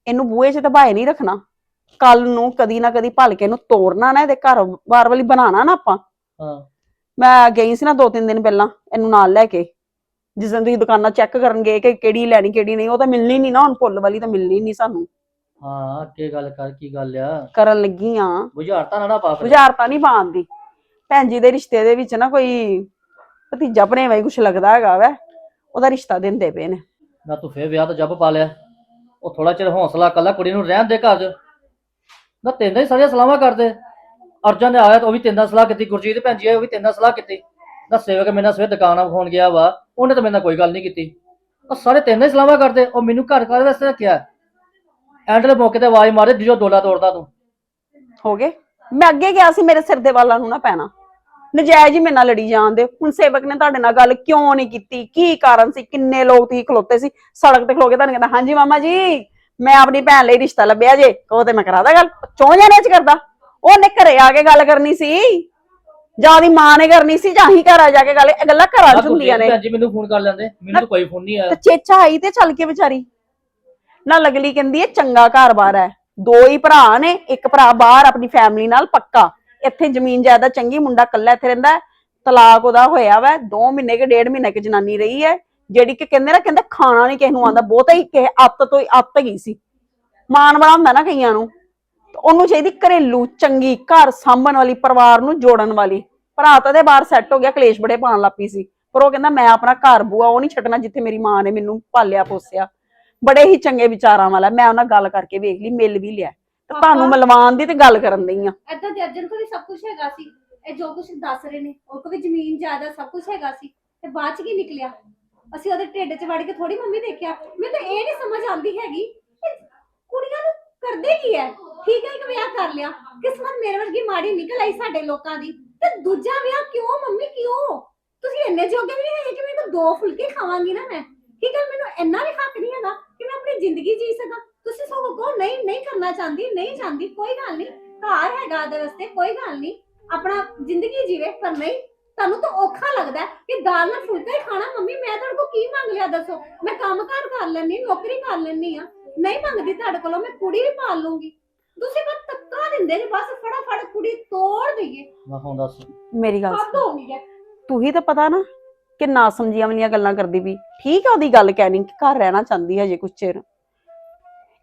ਇਹਨੂੰ ਬੂਹੇ 'ਚ ਦਬਾਏ ਨਹੀਂ ਰੱਖਣਾ। ਕੱਲ ਨੂੰ ਕਦੀ ਨਾ ਕਦੀ ਭਲ ਕੇ ਇਹਨੂੰ ਤੋੜਨਾ ਨਾ ਇਹਦੇ ਘਰ ਬਾਰ ਵਾਲੀ ਬਣਾਣਾ ਨਾ ਆਪਾਂ। ਹਾਂ। ਮੈਂ ਗਈ ਸੀ ਨਾ ਦੋ ਤਿੰਨ ਦਿਨ ਪਹਿਲਾਂ ਇਹਨੂੰ ਨਾਲ ਲੈ ਕੇ। ਜਿਸ ਦਿਨ ਤੁਸੀਂ ਦੁਕਾਨਾਂ ਚੈੱਕ ਕਰਨ ਗਏ ਕਿ ਕਿਹੜੀ ਲੈਣੀ ਕਿਹੜੀ ਨਹੀਂ ਉਹ ਤਾਂ ਮਿਲਣੀ ਨਹੀਂ ਨਾ ਹੁਣ ਫੁੱਲ ਵਾਲੀ ਤਾਂ ਮਿਲਣੀ ਨਹੀਂ ਸਾਨੂੰ। ਹਾਂ ਅੱਗੇ ਗੱਲ ਕਰ ਕੀ ਗੱਲ ਆ? ਕਰਨ ਲੱਗੀ ਆ। ਬੁਝਾਰਤਾ ਨਾ ਪਾ ਫਿਰ। ਬੁਝਾਰਤਾ ਨਹੀਂ ਪਾਉਂਦੀ ਭੈਣ ਜੀ ਦੇ ਰਿਸ਼ਤੇ ਦੇ ਵਿੱਚ ਨਾ ਕੋਈ ਭਤੀਜਾ ਭਣੇਵਾ ਹੀ ਕੁਛ ਲੱਗਦਾ ਹੈਗਾ ਵੈ। ਉਹਦਾ ਰਿਸ਼ਤਾ ਦਿੰਦੇ ਪਏ ਨੇ। ਨਾ ਤੂੰ ਫੇਰ ਵਿਆਹ ਤੋਂ ਜੱਬ ਪਾ ਲਿਆ। ਉਹ ਥੋੜਾ ਚਿਰ ਹੌਸਲਾ ਕੱਲਾ ਕੁੜੀ ਨੂੰ ਰਹਿਣ ਦੇ ਘਰ 'ਚ। ਨਾ ਤੈਨੂੰ ਹੀ ਸਾਰੀਆਂ ਸਲਾਹਾਂ ਕਰਦੇ। ਅਰਜਨ ਨੇ ਆਇਆ ਤਾਂ ਉਹ ਵੀ ਤੈਨੂੰ ਸਲਾਹ ਕੀਤੀ ਗੁਰਜੀਤ ਭੈਣ ਜੀ ਆਏ ਉਹ ਵੀ ਤੈਨੂੰ ਸਲਾਹ ਕੀਤੀ। ਨਾ ਸੇਵਕ ਮੇਰੇ ਨਾਲ ਸਵੇਰ ਦੁਕਾਨਾਂ ਵਿਖਾਉਣ ਗਿਆ ਵਾ। ਉਹਨੇ ਤਾਂ ਮੇਰੇ ਨਾਲ ਕੋਈ ਗੱਲ ਨਹੀਂ ਕੀਤੀ। ਉਹ ਸਾਰੇ ਤੈਨੂੰ ਹੀ ਸਲਾਹਾਂ ਕਰਦੇ, ਉਹ ਮੈਨੂੰ ਘਰ ਘਰ ਵਾਸਤੇ ਰੱਖਿਆ ਐਂਡਲੇ ਮੌਕੇ ਤੇ ਆਵਾਜ਼ ਮਾਰੇ ਜਿਉ ਦੋਲਾ ਤੋੜਦਾ ਤੂੰ। ਹੋ ਗਏ। ਮੈਂ ਅੱਗੇ ਗਿਆ ਸੀ ਮੇਰੇ ਸਿਰ ਦੇ ਵਾਲਾਂ ਨੂੰ ਨਾ ਪੈਣਾ। ਨਜਾਇਜ਼ ਹੀ ਮੇਰੇ ਨਾਲ ਲੜੀ ਜਾਂਦੇ ਹੁਣ ਸੇਵਕ ਨੇ ਤੁਹਾਡੇ ਨਾਲ ਗੱਲ ਕਿਉਂ ਨਹੀਂ ਕੀਤੀ? ਕੀ ਕਾਰਨ ਸੀ? ਕਿੰਨੇ ਲੋਕ ਤੁਸੀਂ ਖਲੋਤੇ ਸੀ? ਸੜਕ ਤੇ ਖਲੋ ਕੇ ਤੁਹਾਨੂੰ ਕਹਿੰਦਾ, ਹਾਂਜੀ ਮਾਮਾ ਜੀ, ਮੈਂ ਆਪਣੀ ਭੈਣ ਲਈ ਰਿਸ਼ਤਾ ਲੱਭਿਆ ਜੇ। ਉਹ ਤੇ ਮੈਂ ਕਰਾਦਾ ਗੱਲ। ਚੋਂ ਜਣੇ ਚ ਕਰਦਾ। ਉਹਨੇ ਘਰੇ ਆ ਕੇ ਗੱਲ ਕਰਨੀ ਸੀ। ਜਾਂ ਉਹਦੀ ਮਾਂ ਨੇ ਕਰਨੀ ਸੀ ਜਾਂ ਹੀ ਘਰ ਆ ਜਾ ਕੇ ਗੱਲ ਇਹ ਗੱਲਾਂ ਘਰਾਂ ਚ ਹੁੰਦੀਆਂ ਨੇ। ਭੈਣ ਜੀ ਮੈਨੂੰ ਫੋਨ ਕਰ ਲੈਂਦੇ। ਮੈਨੂੰ ਤਾਂ ਕੋਈ ਫੋਨ ਨਹੀਂ ਆਇਆ। ਤੇ ਚੇਚਾ ਆਈ ਤੇ ਚੱਲ ਕੇ ਵਿਚਾਰੀ। ਨਾ ਲਗਲੀ ਕਹਿੰਦੀ ਹੈ ਚੰਗਾ ਘਰ-ਬਾਰ ਹੈ। ਦੋ ਹੀ ਭਰਾ ਨੇ ਇੱਕ ਭਰਾ ਬਾਹਰ ਆਪਣੀ ਫੈਮਿਲੀ ਨਾਲ ਪੱਕਾ। ਇੱਥੇ ਜ਼ਮੀਨ ਜਾਇਦਾਦ ਚੰਗੀ ਮੁੰਡਾ ਕੱਲਾ ਇੱਥੇ ਰਹਿੰਦਾ ਹੈ। ਤਲਾਕ ਉਹਦਾ ਹੋਇਆ ਵਾ 2 ਮਹੀਨੇ ਕੇ ਡੇਢ ਮਹੀਨੇ ਕੇ ਜਨਾਨੀ ਰਹੀ ਹੈ। ਜਿਹੜੀ ਕਿ ਕਹਿੰਦੇ ਨਾ ਕਹਿੰਦੇ ਖਾਣਾ ਨਹੀਂ ਕਿਸੇ ਨੂੰ ਆਉਂਦਾ। ਬਹੁਤਾ ਹੀ ਕਿਸੇ ਅੱਤ ਤੋਂ ਹੀ ਅੱਤ ਗਈ ਸੀ। ਮਾਨ ਹੁੰਦਾ ਨਾ ਕਈਆਂ ਨੂੰ। ਉਹਨੂੰ ਚਾਹੀਦੀ ਘਰੇਲੂ ਚੰਗੀ ਘਰ ਸਾਂਭਣ ਵਾਲੀ ਪਰਿਵਾਰ ਨੂੰ ਜੋੜਨ ਵਾਲੀ। ਭਰਾ ਤਾਂ ਦੇ ਬਾਹਰ ਸੈੱਟ ਹੋ ਗਿਆ ਕਲੇਸ਼ ਬੜੇ ਪਾਉਣ ਲੱਪੀ ਸੀ। ਪਰ ਉਹ ਕਹਿੰਦਾ ਮੈਂ ਆਪਣਾ ਘਰ ਬੂਆ ਉਹ ਨਹੀਂ ਛੱਡਣਾ ਜਿੱਥੇ ਮੇਰੀ ਮਾਂ ਨੇ ਮੈਨੂੰ ਪਾਲਿਆ ਪੋਸਿਆ। ਬੜੇ ਹੀ ਚੰਗੇ ਵਿਚਾਰਾਂ ਵਾਲਾ। ਮੈਂ ਉਹਨਾਂ ਗੱਲ ਕਰਕੇ ਵੇਖ ਲਈ ਮਿਲ ਵੀ ਲਿਆ। ਤੇ ਤੁਹਾਨੂੰ ਮਿਲਵਾਉਣ ਦੀ ਤੇ ਗੱਲ ਕਰਨ ਦਈ ਆ। ਏਦਾਂ ਤੇ ਅਰਜਨ ਕੋਲ ਵੀ ਸਭ ਕੁਝ ਹੈਗਾ ਸੀ। ਇਹ ਜੋ ਕੁਝ ਦੱਸ ਰਹੇ ਨੇ ਉਹ ਕੋਲ ਵੀ ਜ਼ਮੀਨ ਜਾਇਦਾਦ ਸਭ ਕੁਝ ਹੈਗਾ ਸੀ। ਤੇ ਬਾਅਦ ਚ ਕੀ ਨਿਕਲਿਆ? ਅਸੀਂ ਉਹਦੇ ਢਿੱਡ 'ਚ ਵੜ ਕੇ ਥੋੜੀ ਮੰਮੀ ਦੇਖਿਆ। ਮੈਨੂੰ ਤਾਂ ਇਹ ਨਹੀਂ ਸਮਝ ਆਉਂਦੀ ਹੈਗੀ ਕਿ ਕੁੜੀਆਂ ਨੂੰ ਕਰਦੇ ਕੀ ਹੈ ਠੀਕ ਹੈ, ਇੱਕ ਵਿਆਹ ਕਰ ਲਿਆ। ਕਿਸਮਤ ਮੇਰੇ ਵਰਗੀ ਮਾੜੀ ਨਿਕਲ ਆਈ ਸਾਡੇ ਲੋਕਾਂ ਦੀ। ਤੇ ਦੂਜਾ ਵਿਆਹ ਕਿਉਂ, ਮੰਮੀ, ਕਿਉਂ? ਤੁਸੀਂ ਇੰਨੇ ਜੋਗੇ ਵੀ ਨਹੀਂ ਹੈਗੇ ਕਿ ਮੈਂ ਦੋ ਫੁਲਕੇ ਖਾਵਾਂਗੀ ਨਾ ਮੈਂ। ਠੀਕ ਹੈ, ਮੈਨੂੰ ਇੰਨਾ ਵੀ ਹੱਕ ਨਹੀਂ ਹੈਗਾ ਕਿ ਮੈਂ ਆਪਣੀ ਜ਼ਿੰਦਗੀ ਜੀ ਸਕਾਂ। ਤੁਸੀਂ ਸਗੋਂ ਕਹੋ, ਨਹੀਂ ਨਹੀਂ ਕਰਨਾ ਚਾਹੁੰਦੀ, ਨਹੀਂ ਚਾਹੁੰਦੀ, ਕੋਈ ਗੱਲ ਨਹੀਂ। ਘਰ ਹੈਗਾ ਉਹਦੇ ਵਾਸਤੇ, ਕੋਈ ਗੱਲ ਨਹੀਂ। ਆਪਣਾ ਜ਼ਿੰਦਗੀ ਜੀਵੇ, ਪਰ ਨਹੀਂ, ਤੁਹਾਨੂੰ ਤਾਂ ਔਖਾ ਲੱਗਦਾ ਕਿ ਦਾਲ ਨਾਲ ਫੁਲਕਾ ਹੀ ਖਾਣਾ। ਮੰਮੀ, ਮੈਂ ਤੁਹਾਡੇ ਕੋਲ ਕੀ ਮੰਗ ਲਿਆ ਦੱਸੋ? ਮੈਂ ਕੰਮ ਕਾਰ ਕਰ ਲੈਣੀ ਨੌਕਰੀ ਕਰ ਲੈਣੀ ਆ ਨਹੀਂ ਮੰਗਦੀ ਤੁਹਾਡੇ ਕੋਲੋਂ, ਮੈਂ ਕੁੜੀ ਵੀ ਪਾਲ ਲੂੰਗੀ ਤੁਸੀਂ ਬਸ ਧੱਕਾ ਦਿੰਦੇ ਨੇ ਬਸ ਫਟਾਫਟ ਕੁੜੀ ਤੋੜ ਦਈਏ। ਮੈਂ ਹੁਣ ਦੱਸ। ਮੇਰੀ ਗੱਲ ਹੱਦ ਸੁਣ। ਹੋ ਗਈ ਹੈ। ਤੂੰ ਹੀ ਤਾਂ ਪਤਾ ਨਾ ਕਿ ਨਾ ਸਮਝੀਆਂ ਵਾਲੀਆਂ ਗੱਲਾਂ ਕਰਦੀ ਵੀ। ਠੀਕ ਆ ਉਹਦੀ ਗੱਲ ਕਹਿਣੀ ਕਿ ਘਰ ਰਹਿਣਾ ਚਾਹੁੰਦੀ ਹੈ ਜੇ ਕੁਛ ਚਿਰ।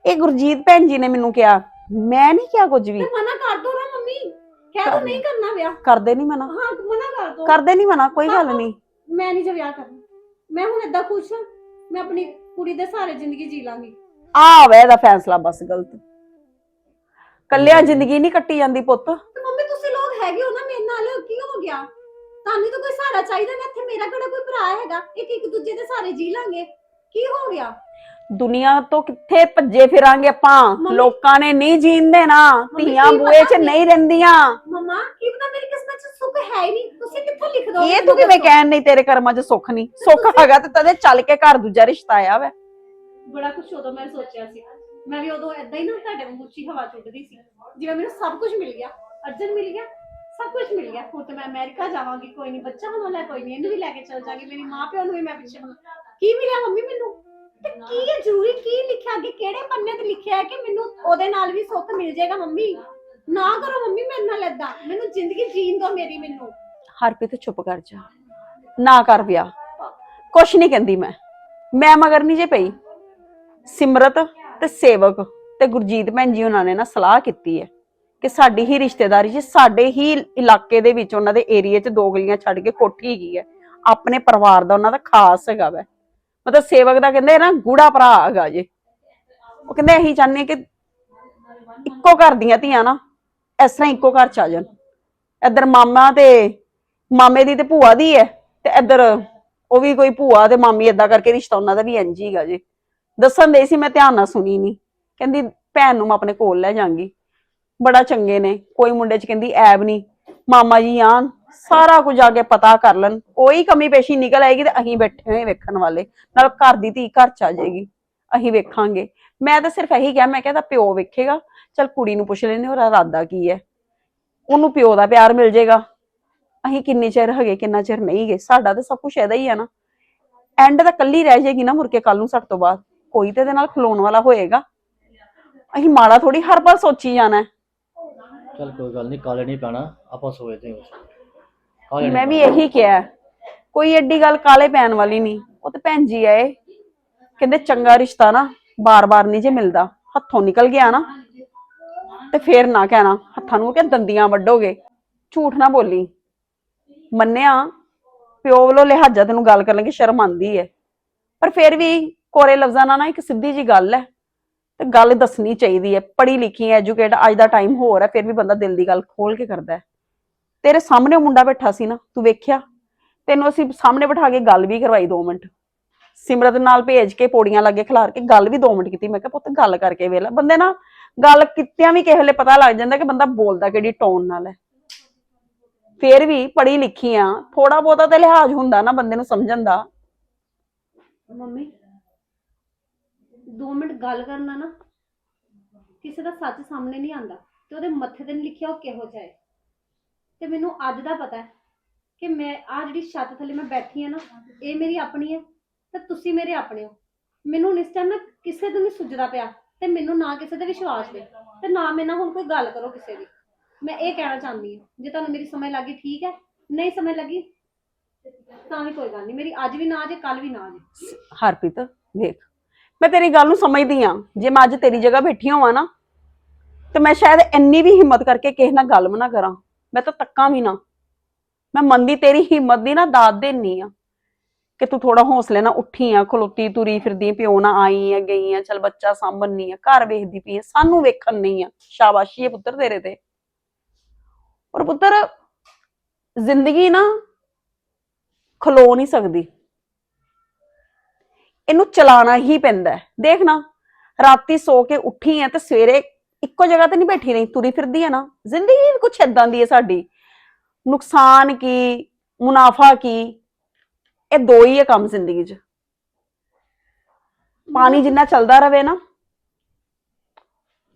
ਇਹ ਗੁਰਜੀਤ ਭੈਣ ਜੀ ਨੇ ਮੈਨੂੰ ਕਿਹਾ ਮੈਂ ਨਹੀਂ ਕਿਹਾ ਕੁਝ ਵੀ। ਤੇ ਮਨਾ ਕਰ ਦੋ ਨਾ ਮੰਮੀ। ਕਹਿ ਦੋ ਨਹੀਂ ਕਰਨਾ ਵਿਆਹ। ਕਰਦੇ ਨਹੀਂ ਮਨਾ। ਹਾਂ ਮਨਾ ਕਰ ਦੋ। ਕਰਦੇ ਨਹੀਂ ਮਨਾ ਕੋਈ ਗੱਲ ਨਹੀਂ ਮੈਂ ਨਹੀਂ ਜੇ ਵਿਆਹ ਕਰਨਾ। ਮੈਂ ਹੁਣ ਏਦਾਂ ਖੁਸ਼ ਹਾਂ ਮੈਂ ਆਪਣੀ ਕੁੜੀ ਦੇ ਸਾਰੇ ਜ਼ਿੰਦਗੀ ਜੀ ਲਾਂਗੀ। ਆ ਵੇ ਇਹਦਾ ਫੈਸਲਾ ਬਸ ਗਲਤ। ਕੱਲਿਆ ਜ਼ਿੰਦਗੀ ਨਹੀਂ ਕੱਟੀ ਜਾਂਦੀ ਪੁੱਤ। ਤੇ ਮੰਮੀ ਤੁਸੀਂ ਲੋਕ ਹੈਗੇ ਹੋ ਨਾ ਮੇਰੇ ਨਾਲ ਕੀ ਹੋ ਗਿਆ? ਤੁਹਾਨੂੰ ਤਾਂ ਕੋਈ ਸਹਾਰਾ ਚਾਹੀਦਾ ਨਾ ਇੱਥੇ ਮੇਰਾ ਕਿਹੜਾ ਕੋਈ ਭਰਾ ਹੈਗਾ? ਇੱਕ ਇੱਕ ਦੂਜੇ ਦੇ ਸਾਰੇ ਜੀ ਲਾਂਗੇ। ਕੀ ਹੋ ਗਿਆ? ਦੁਨੀਆ ਤੋਂ ਕਿੱਥੇ ਭੱਜੇ ਫਿਰਾਂਗੇ ਆਪਾਂ? ਲੋਕਾਂ ਨੇ ਨਹੀਂ ਜੀਣ ਦੇਣਾ। ਧੀਆਂ ਬੂਏ 'ਚ ਨਹੀਂ ਰਹਿੰਦੀਆਂ। ਮਮਾ ਕੀ ਪਤਾ ਮੇਰੀ ਕਿਸਮਤ 'ਚ ਸੁੱਖ ਹੈ ਹੀ ਨਹੀਂ? ਤੁਸੀਂ ਕਿੱਥੋਂ ਲਿਖ ਦੋ ਇਹ ਤੂੰ ਕਿਵੇਂ ਕਹਿਣ ਨਹੀਂ ਤੇਰੇ ਕਰਮਾਂ 'ਚ ਸੁੱਖ ਨਹੀਂ? ਸੁੱਖ ਹੈਗਾ ਤੇ ਤਦੇ ਚੱਲ ਕੇ ਘਰ ਦੂਜਾ ਰਿਸ਼ਤਾ ਆਇਆ ਵਾ। ਬੜਾ ਕੁਝ ਉਦੋਂ ਮੈਂ ਸੋਚਿਆ ਸੀ। ਮੈਂ ਵੀ ਉਦੋਂ ਏਦਾਂ ਹੀ ਨਾ ਤੁਹਾਡੇ ਵਾਂਗੂ ਉੱਚੀ ਹਵਾ ਚੁੱਟਦੀ ਸੀ। ਜਿਵੇਂ ਮੈਨੂੰ ਸਭ ਕੁਝ ਮਿਲ ਗਿਆ, ਅਰਜਨ ਮਿਲ ਗਿਆ, ਸਭ ਕੁਝ ਮਿਲ ਗਿਆ। ਹੁਣ ਤੇ ਮੈਂ ਅਮਰੀਕਾ ਜਾਵਾਂਗੀ, ਕੋਈ ਨਹੀਂ, ਬੱਚਾ ਹੋਣਾ ਲੈ ਕੋਈ ਨਹੀਂ, ਇਹਨੂੰ ਵੀ ਲੈ ਕੇ ਚਲ ਜਾਗੀ, ਮੇਰੀ ਮਾਂ ਪਿਓ ਨੂੰ ਵੀ ਮੈਂ ਪਿੱਛੇ ਬਣਾ ਕੀ ਮਿਲਿਆ ਮੰਮੀ ਮੈਨੂੰ? ਤੇ ਕੀ ਹੈ ਜ਼ਰੂਰੀ? ਕੀ ਲਿਖਿਆ ਅੱਗੇ? ਕਿਹੜੇ ਪੰਨੇ ਤੇ ਲਿਖਿਆ ਹੈ ਕਿ ਮੈਨੂੰ ਉਹਦੇ ਨਾਲ ਵੀ ਸੁੱਖ ਮਿਲ ਜਾਏਗਾ ਮੰਮੀ? ਨਾ ਕਰੋ ਮੰਮੀ ਮੇਰੇ ਨਾਲ ਏਦਾਂ। ਮੈਨੂੰ ਜ਼ਿੰਦਗੀ ਜੀਣ ਦਿਓ ਮੇਰੀ ਮੈਨੂੰ। ਹਰਪ੍ਰੀਤ, ਚੁੱਪ ਕਰ ਜਾ। ਨਾ ਕਰ ਵਿਆਹ। ਕੁਛ ਨਹੀਂ ਕਹਿੰਦੀ ਮੈਂ। ਮੈਂ ਮਗਰ ਨਹੀਂ ਜੇ ਪਈ। ਸਿਮਰਤ ਤੇ ਸੇਵਕ ਤੇ ਗੁਰਜੀਤ ਭੈਣ ਜੀ ਉਹਨਾਂ ਨੇ ਨਾ ਸਲਾਹ ਕੀਤੀ ਹੈ ਕਿ ਸਾਡੀ ਹੀ ਰਿਸ਼ਤੇਦਾਰੀ 'ਚ, ਸਾਡੇ ਹੀ ਇਲਾਕੇ ਦੇ ਵਿੱਚ ਉਹਨਾਂ ਦੇ ਏਰੀਏ 'ਚ ਦੋ ਗਲੀਆਂ ਛੱਡ ਕੇ ਕੋਠੀ ਹੈਗੀ ਹੈ। ਆਪਣੇ ਪਰਿਵਾਰ ਦਾ ਉਹਨਾਂ ਦਾ ਖਾਸ ਹੈਗਾ ਵੈ। ਮਤਲਬ ਸੇਵਕ ਦਾ ਕਹਿੰਦੇ ਨਾ ਗੂੜਾ ਭਰਾ ਹੈਗਾ ਜੇ। ਉਹ ਕਹਿੰਦੇ ਇਹੀ ਚਾਹੁੰਦੇ ਹਾਂ ਕਿ ਇੱਕੋ ਘਰ ਦੀਆਂ ਧੀਆਂ ਨਾ ਇਸ ਤਰ੍ਹਾਂ ਇੱਕੋ ਘਰ ਚ ਆ ਜਾਣ। ਇੱਧਰ ਮਾਮਾ ਤੇ ਮਾਮੇ ਦੀ ਤੇ ਭੂਆ ਦੀ ਹੈ ਤੇ ਇੱਧਰ ਉਹ ਵੀ ਕੋਈ ਭੂਆ ਤੇ ਮਾਮੀ ਏਦਾਂ ਕਰਕੇ ਰਿਸ਼ਤਾ ਉਹਨਾਂ ਦਾ ਵੀ ਇੰਝ ਹੀ ਹੈਗਾ ਜੀ। ਦੱਸਣ ਦੇ ਸੀ, ਮੈਂ ਧਿਆਨ ਨਾਲ ਸੁਣੀ ਨਹੀਂ ਕਹਿੰਦੀ, ਭੈਣ ਨੂੰ ਮੈਂ ਆਪਣੇ ਕੋਲ ਲੈ ਜਾਾਂਗੀ। ਬੜਾ ਚੰਗੇ ਨੇ। ਕੋਈ ਮੁੰਡੇ ਚ ਕਹਿੰਦੀ, ਐਬ ਨਹੀਂ ਮਾਮਾ ਜੀ ਆਣ, ਸਾਰਾ ਕੁਝ ਆ ਕੇ ਪਤਾ ਕਰ ਲੈਣ। ਕੋਈ ਕਮੀ ਪੇਸ਼ੀ ਨਿਕਲ ਆਏਗੀ ਤੇ ਅਸੀਂ ਬੈਠੇ ਹੋਏ ਵੇਖਣ ਵਾਲੇ। ਨਾਲ ਘਰ ਦੀ ਧੀ ਘਰ ਚ ਆ ਜਾਏਗੀ। ਅਸੀਂ ਵੇਖਾਂਗੇ। ਮੈਂ ਤਾਂ ਸਿਰਫ ਇਹੀ ਕਿਹਾ, ਮੈਂ ਕਿਹਾ ਤਾਂ ਪਿਓ ਵੇਖੇਗਾ। ਚਲ ਕੁੜੀ ਨੂੰ ਪੁੱਛ ਲੈਨੇ ਉਹਦਾ ਇਰਾਦਾ ਕੀ ਹੈ। ਉਹਨੂੰ ਪਿਓ ਦਾ ਪਿਆਰ ਮਿਲ ਜਾਏਗਾ। ਅਸੀਂ ਕਿੰਨੇ ਚਿਰ ਹੈਗੇ, ਕਿੰਨਾ ਚਿਰ ਨਹੀਂ ਗਏ ਸਾਡਾ ਤਾਂ ਸਭ ਕੁਝ ਇਹਦਾ ਹੀ ਹੈ ਨਾ। ਐਂਡ ਤਾਂ ਕੱਲੀ ਰਹਿ ਜਾਏਗੀ ਨਾ ਮੁੜਕੇ ਕੱਲ ਨੂੰ ਸਾਡੇ ਤੋਂ ਬਾਅਦ। ਕੋਈ ਤੇ ਇਹਦੇ ਨਾਲ ਖਲੋਣ ਵਾਲਾ ਹੋਏਗਾ। ਅਸੀਂ ਮਾੜਾ ਥੋੜੀ ਹਰ ਪਲ ਸੋਚੀ ਜਾਣਾ। ਹੈ। ਚਲ ਕੋਈ ਗੱਲ ਨਹੀਂ ਕਾਲੇ ਨਹੀਂ ਪੈਣਾ ਆਪਾਂ ਸੋਚਦੇ ਹਾਂ। ਕਾਲੇ ਮੈਂ ਵੀ ਇਹੀ ਕਿਹਾ ਹੈ। ਕੋਈ ਐਡੀ ਗੱਲ ਕਾਲੇ ਪੈਣ ਵਾਲੀ ਨਹੀਂ। ਉਹ ਤੇ ਭੈਣ ਜੀ ਆਏ। ਕਹਿੰਦੇ ਚੰਗਾ ਰਿਸ਼ਤਾ ਨਾ ਬਾਰ-ਬਾਰ ਨਹੀਂ ਜੇ ਮਿਲਦਾ। ਹੱਥੋਂ ਨਿਕਲ ਗਿਆ ਨਾ ਤੇ ਫੇਰ ਨਾ ਕਹਿਣਾ। ਹੱਥਾਂ ਨੂੰ ਕਿ ਦੰਦੀਆਂ ਵੱਡੋਗੇ ਝੂਠ ਨਾ ਬੋਲੀ। ਮੰਨਿਆ। ਪਿਓ ਵੱਲੋਂ ਲਿਹਾਜ਼ਾ ਤੈਨੂੰ ਗੱਲ ਕਰਨ ਲੱਗੇ ਸ਼ਰਮ ਆਂਦੀ ਹੈ। ਪਰ ਫਿਰ ਵੀ ਕੋਰੇ ਲਫ਼ਜ਼ਾਂ ਨਾਲ ਨਾ ਇੱਕ ਸਿੱਧੀ ਜੀ ਗੱਲ ਹੈ ਤੇ ਗੱਲ ਦੱਸਣੀ ਚਾਹੀਦੀ ਹੈ, ਪੜ੍ਹੀ ਲਿਖੀ ਐਜੂਕੇਟ ਅੱਜ ਦਾ ਟਾਈਮ ਹੋਰ ਹੈ, ਫਿਰ ਵੀ ਬੰਦਾ ਦਿਲ ਦੀ ਗੱਲ ਖੋਲ ਕੇ ਕਰਦਾ ਹੈ। ਤੇਰੇ ਸਾਹਮਣੇ ਮੁੰਡਾ ਬੈਠਾ ਸੀ ਨਾ, ਤੂੰ ਵੇਖਿਆ? ਤੈਨੂੰ ਅਸੀਂ ਸਾਹਮਣੇ ਬਿਠਾ ਕੇ ਗੱਲ ਵੀ ਕਰਵਾਈ 2 ਮਿੰਟ। ਸਿਮਰਤ ਨਾਲ ਭੇਜ ਕੇ ਪੌੜੀਆਂ ਲੱਗੇ ਖਿਲਾਰ ਕੇ ਗੱਲ ਵੀ 2 ਮਿੰਟ ਕੀਤੀ, ਮੈਂ ਕਿਹਾ ਪੁੱਤ ਗੱਲ ਕਰਕੇ ਵੇਲਾ ਬੰਦੇ ਨਾ ਗੱਲ ਕੀਤਿਆਂ ਵੀ ਕਿਸੇ ਵੇਲੇ ਪਤਾ ਲੱਗ ਜਾਂਦਾ ਕਿ ਬੰਦਾ ਬੋਲਦਾ ਕਿਹੜੀ ਟੋਨ ਨਾਲ ਹੈ। ਫੇਰ ਵੀ ਪੜ੍ਹੀ ਲਿਖੀ ਆ ਥੋੜਾ ਬਹੁਤਾ ਤੇ ਲਿਹਾਜ਼ ਹੁੰਦਾ ਨਾ ਬੰਦੇ ਨੂੰ ਸਮਝਣ ਦਾ। ਮੰਮੀ 2 ਮਿੰਟ ਗੱਲ ਕਰਨਾ ਨਾ, ਕਿਸੇ ਦਾ ਸੱਚ ਸਾਹਮਣੇ ਨਹੀਂ ਆਂਦਾ ਤੇ ਉਹਦੇ ਮੱਥੇ ਤੇ ਨਹੀਂ ਲਿਖਿਆ ਉਹ ਕਿਹੋ ਜਿਹਾ ਹੈ ਤੇ ਮੈਨੂੰ ਅੱਜ ਦਾ ਪਤਾ ਹੈ ਕਿ ਮੈਂ ਆ ਜਿਹੜੀ ਛੱਤ ਥੱਲੇ ਮੈਂ ਬੈਠੀ ਆ ਨਾ, ਇਹ ਮੇਰੀ ਆਪਣੀ ਹੈ ਤੇ ਤੁਸੀਂ ਮੇਰੇ ਆਪਣੇ ਹੋ। ਮੈਨੂੰ ਹੁਣ ਇਸ ਟਾਈਮ ਨਾ ਕਿਸੇ ਤੋਂ ਨਹੀਂ ਸੁੱਝਦਾ ਪਿਆ ਤੇ ਮੈਨੂੰ ਨਾ ਕਿਸੇ ਤੇ ਵਿਸ਼ਵਾਸ ਦੇ ਤੇ ਨਾ ਮੇਰੇ ਨਾਲ ਹੁਣ ਕੋਈ ਗੱਲ ਕਰੋ ਕਿਸੇ ਦੀ। ਮੈਂ ਇਹ ਕਹਿਣਾ ਚਾਹੁੰਦੀ ਹਾਂ, ਜੇ ਤੁਹਾਨੂੰ ਮੇਰੀ ਸਮਝ ਲੱਗੀ ਠੀਕ ਹੈ, ਨਹੀਂ ਸਮਝ ਲੱਗੀ ਤਾਂ ਵੀ ਕੋਈ ਗੱਲ ਨਹੀਂ, ਮੇਰੀ ਅੱਜ ਵੀ ਨਾ ਜੇ ਕੱਲ ਵੀ ਨਾ ਜੇ। ਹਰਪ੍ਰੀਤ, ਵੇਖ ਮੈਂ ਤੇਰੀ ਗੱਲ ਨੂੰ ਸਮਝਦੀ ਆ ਜੇ ਮੈਂ ਅੱਜ ਤੇਰੀ ਜਗ੍ਹਾ ਬੈਠੀ ਹੋਵਾਂ ਨਾ, ਤੇ ਮੈਂ ਸ਼ਾਇਦ ਇੰਨੀ ਵੀ ਹਿੰਮਤ ਕਰਕੇ ਕਿਸੇ ਨਾਲ ਗੱਲ ਵੀ ਨਾ ਕਰਾਂ। ਮੈਂ ਤਾਂ ਤੱਕਾਂ ਵੀ ਨਾ। ਮੈਂ ਮੰਨਦੀ ਤੇਰੀ ਹਿੰਮਤ ਦੀ ਨਾ ਦਾਤ ਦੇਣੀ ਆ। ਕਿ ਤੂੰ ਥੋੜਾ ਹੌਸਲੇ ਨਾਲ ਉੱਠੀ ਆ, ਖਲੋਤੀ ਤੁਰੀ ਫਿਰਦੀ, ਪਿਓ ਨਾ ਆਈ ਆ, ਗਈ ਆ, ਚਲ ਬੱਚਾ ਸਾਂਭਣੀ ਆ, ਘਰ ਵੇਖਦੀ ਪਈ ਆ, ਸਾਨੂੰ ਵੇਖਣ ਨਹੀਂ ਆ। ਸ਼ਾਬਾਸ਼ੀ ਹੈ ਪੁੱਤਰ ਤੇਰੇ ਤੇ। ਪਰ ਪੁੱਤਰ, ਜ਼ਿੰਦਗੀ ਨਾ ਖਲੋ ਨਹੀਂ ਸਕਦੀ। ਇਹਨੂੰ ਚਲਾਣਾ ਹੀ ਪੈਂਦਾ ਦੇਖਣਾ ਰਾਤੀ ਸੋ ਕੇ ਉੱਠੀ ਆ ਤੇ ਸਵੇਰੇ ਇੱਕੋ ਜਗ੍ਹਾ ਤੇ ਨਹੀਂ ਬੈਠੀ ਰਹੀ, ਤੁਰੀ ਫਿਰਦੀ ਆ ਨਾ। ਜ਼ਿੰਦਗੀ ਕੁਛ ਏਦਾਂ ਦੀ ਹੈ ਸਾਡੀ। ਨੁਕਸਾਨ ਕੀ, ਮੁਨਾਫਾ ਕੀ, ਇਹ ਦੋ ਹੀ ਹੈ ਕੰਮ ਜ਼ਿੰਦਗੀ 'ਚ। ਪਾਣੀ ਜਿੰਨਾ ਚੱਲਦਾ ਰਵੇ ਨਾ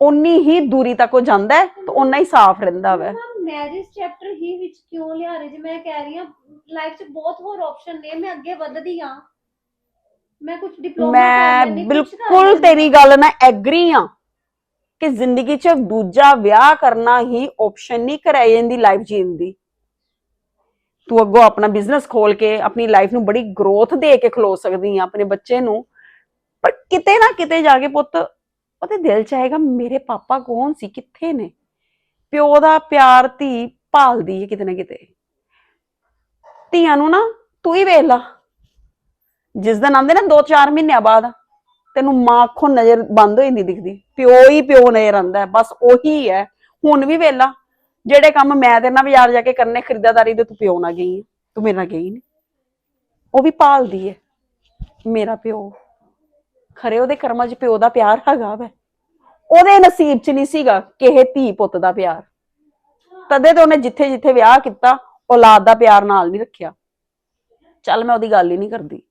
ਉਨੀ ਹੀ ਦੂਰੀ ਤੱਕ ਉਹ ਜਾਂਦਾ ਹੈ ਤੇ ਉਨਾ ਹੀ ਸਾਫ਼ ਰਹਿੰਦਾ ਵੈ। ਮੈਰਿਜ ਚੈਪਟਰ ਹੀ ਵਿੱਚ ਕਿਉਂ ਲਿਆ ਰਹੇ ਜੇ? ਮੈਂ ਕਹਿ ਰਹੀ ਹਾਂ ਲਾਈਫ 'ਚ ਬਹੁਤ ਹੋਰ ਆਪਸ਼ਨ ਨੇ, ਮੈਂ ਅੱਗੇ ਵੱਧਦੀ ਹਾਂ ਮੈਂ ਕੁਝ ਡਿਪਲੋਮਾ ਮੈਂ ਬਿਲਕੁਲ ਤੇਰੀ ਗੱਲ ਨਾਲ ਐਗਰੀ ਆ ਕਿ ਜ਼ਿੰਦਗੀ 'ਚ ਦੂਜਾ ਵਿਆਹ ਕਰਨਾ ਹੀ ਆਪਸ਼ਨ ਨਹੀਂ ਕਰਾਈ ਜਾਂਦੀ ਲਾਈਫ ਜੀਣ ਦੀ। ਤੂੰ ਅੱਗੋਂ ਆਪਣਾ ਬਿਜ਼ਨਸ ਖੋਲ ਕੇ ਆਪਣੀ ਲਾਈਫ ਨੂੰ ਬੜੀ ਗਰੋਥ ਦੇ ਕੇ ਖਲੋ ਸਕਦੀ ਆ ਆਪਣੇ ਬੱਚੇ ਨੂੰ। ਪਰ ਕਿਤੇ ਨਾ ਕਿਤੇ ਜਾ ਕੇ ਪੁੱਤ ਉਹਦੇ ਦਿਲ 'ਚ ਆਏਗਾ ਮੇਰੇ ਪਾਪਾ ਕੌਣ ਸੀ? ਕਿੱਥੇ ਨੇ? ਪਿਓ ਦਾ ਪਿਆਰ ਧੀ ਭਾਲਦੀ ਹੈ ਕਿਤੇ ਨਾ ਕਿਤੇ। ਧੀਆਂ ਨੂੰ ਨਾ ਤੂੰ ਹੀ ਵੇਖ ਲਾ। ਜਿਸ ਦਿਨ ਆਉਂਦੇ ਨਾ 2-4 ਮਹੀਨਿਆਂ ਬਾਅਦ ਤੈਨੂੰ ਮਾਂ ਅੱਖੋਂ ਨਜ਼ਰ ਬੰਦ ਹੋ ਜਾਂਦੀ ਦਿਖਦੀ। ਪਿਓ ਹੀ ਪਿਓ ਨਜ਼ਰ ਆਂਦਾ ਬਸ ਉਹੀ ਹੈ। ਹੁਣ ਵੀ ਵੇਲਾ ਜਿਹੜੇ ਕੰਮ ਮੈਂ ਤੇ ਨਾ ਬਾਜ਼ਾਰ ਜਾ ਕੇ ਕਰਨੇ ਖਰੀਦਦਾਰੀ ਦੇ ਤੂੰ ਪਿਓ ਨਾ ਗਈ ਹੈ, ਤੂੰ ਮੇਰੇ ਨਾਲ ਗਈ ਨਹੀਂ। ਉਹ ਵੀ ਭਾਲਦੀ ਹੈ ਮੇਰਾ ਪਿਓ। ਖਰੇ ਉਹਦੇ ਕਰਮਾਂ 'ਚ ਪਿਓ ਦਾ ਪਿਆਰ ਹੈਗਾ ਵੈ। ਉਹਦੇ ਨਸੀਬ 'ਚ ਨਹੀਂ ਸੀਗਾ ਕਿਹੇ ਧੀ ਪੁੱਤ ਦਾ ਪਿਆਰ। ਤਦੇ ਤੇ ਉਹਨੇ ਜਿੱਥੇ ਜਿੱਥੇ ਵਿਆਹ ਕੀਤਾ ਔਲਾਦ ਦਾ ਪਿਆਰ ਨਾਲ ਨਹੀਂ ਰੱਖਿਆ। ਚੱਲ ਮੈਂ ਉਹਦੀ ਗੱਲ ਹੀ ਨਹੀਂ ਕਰਦੀ।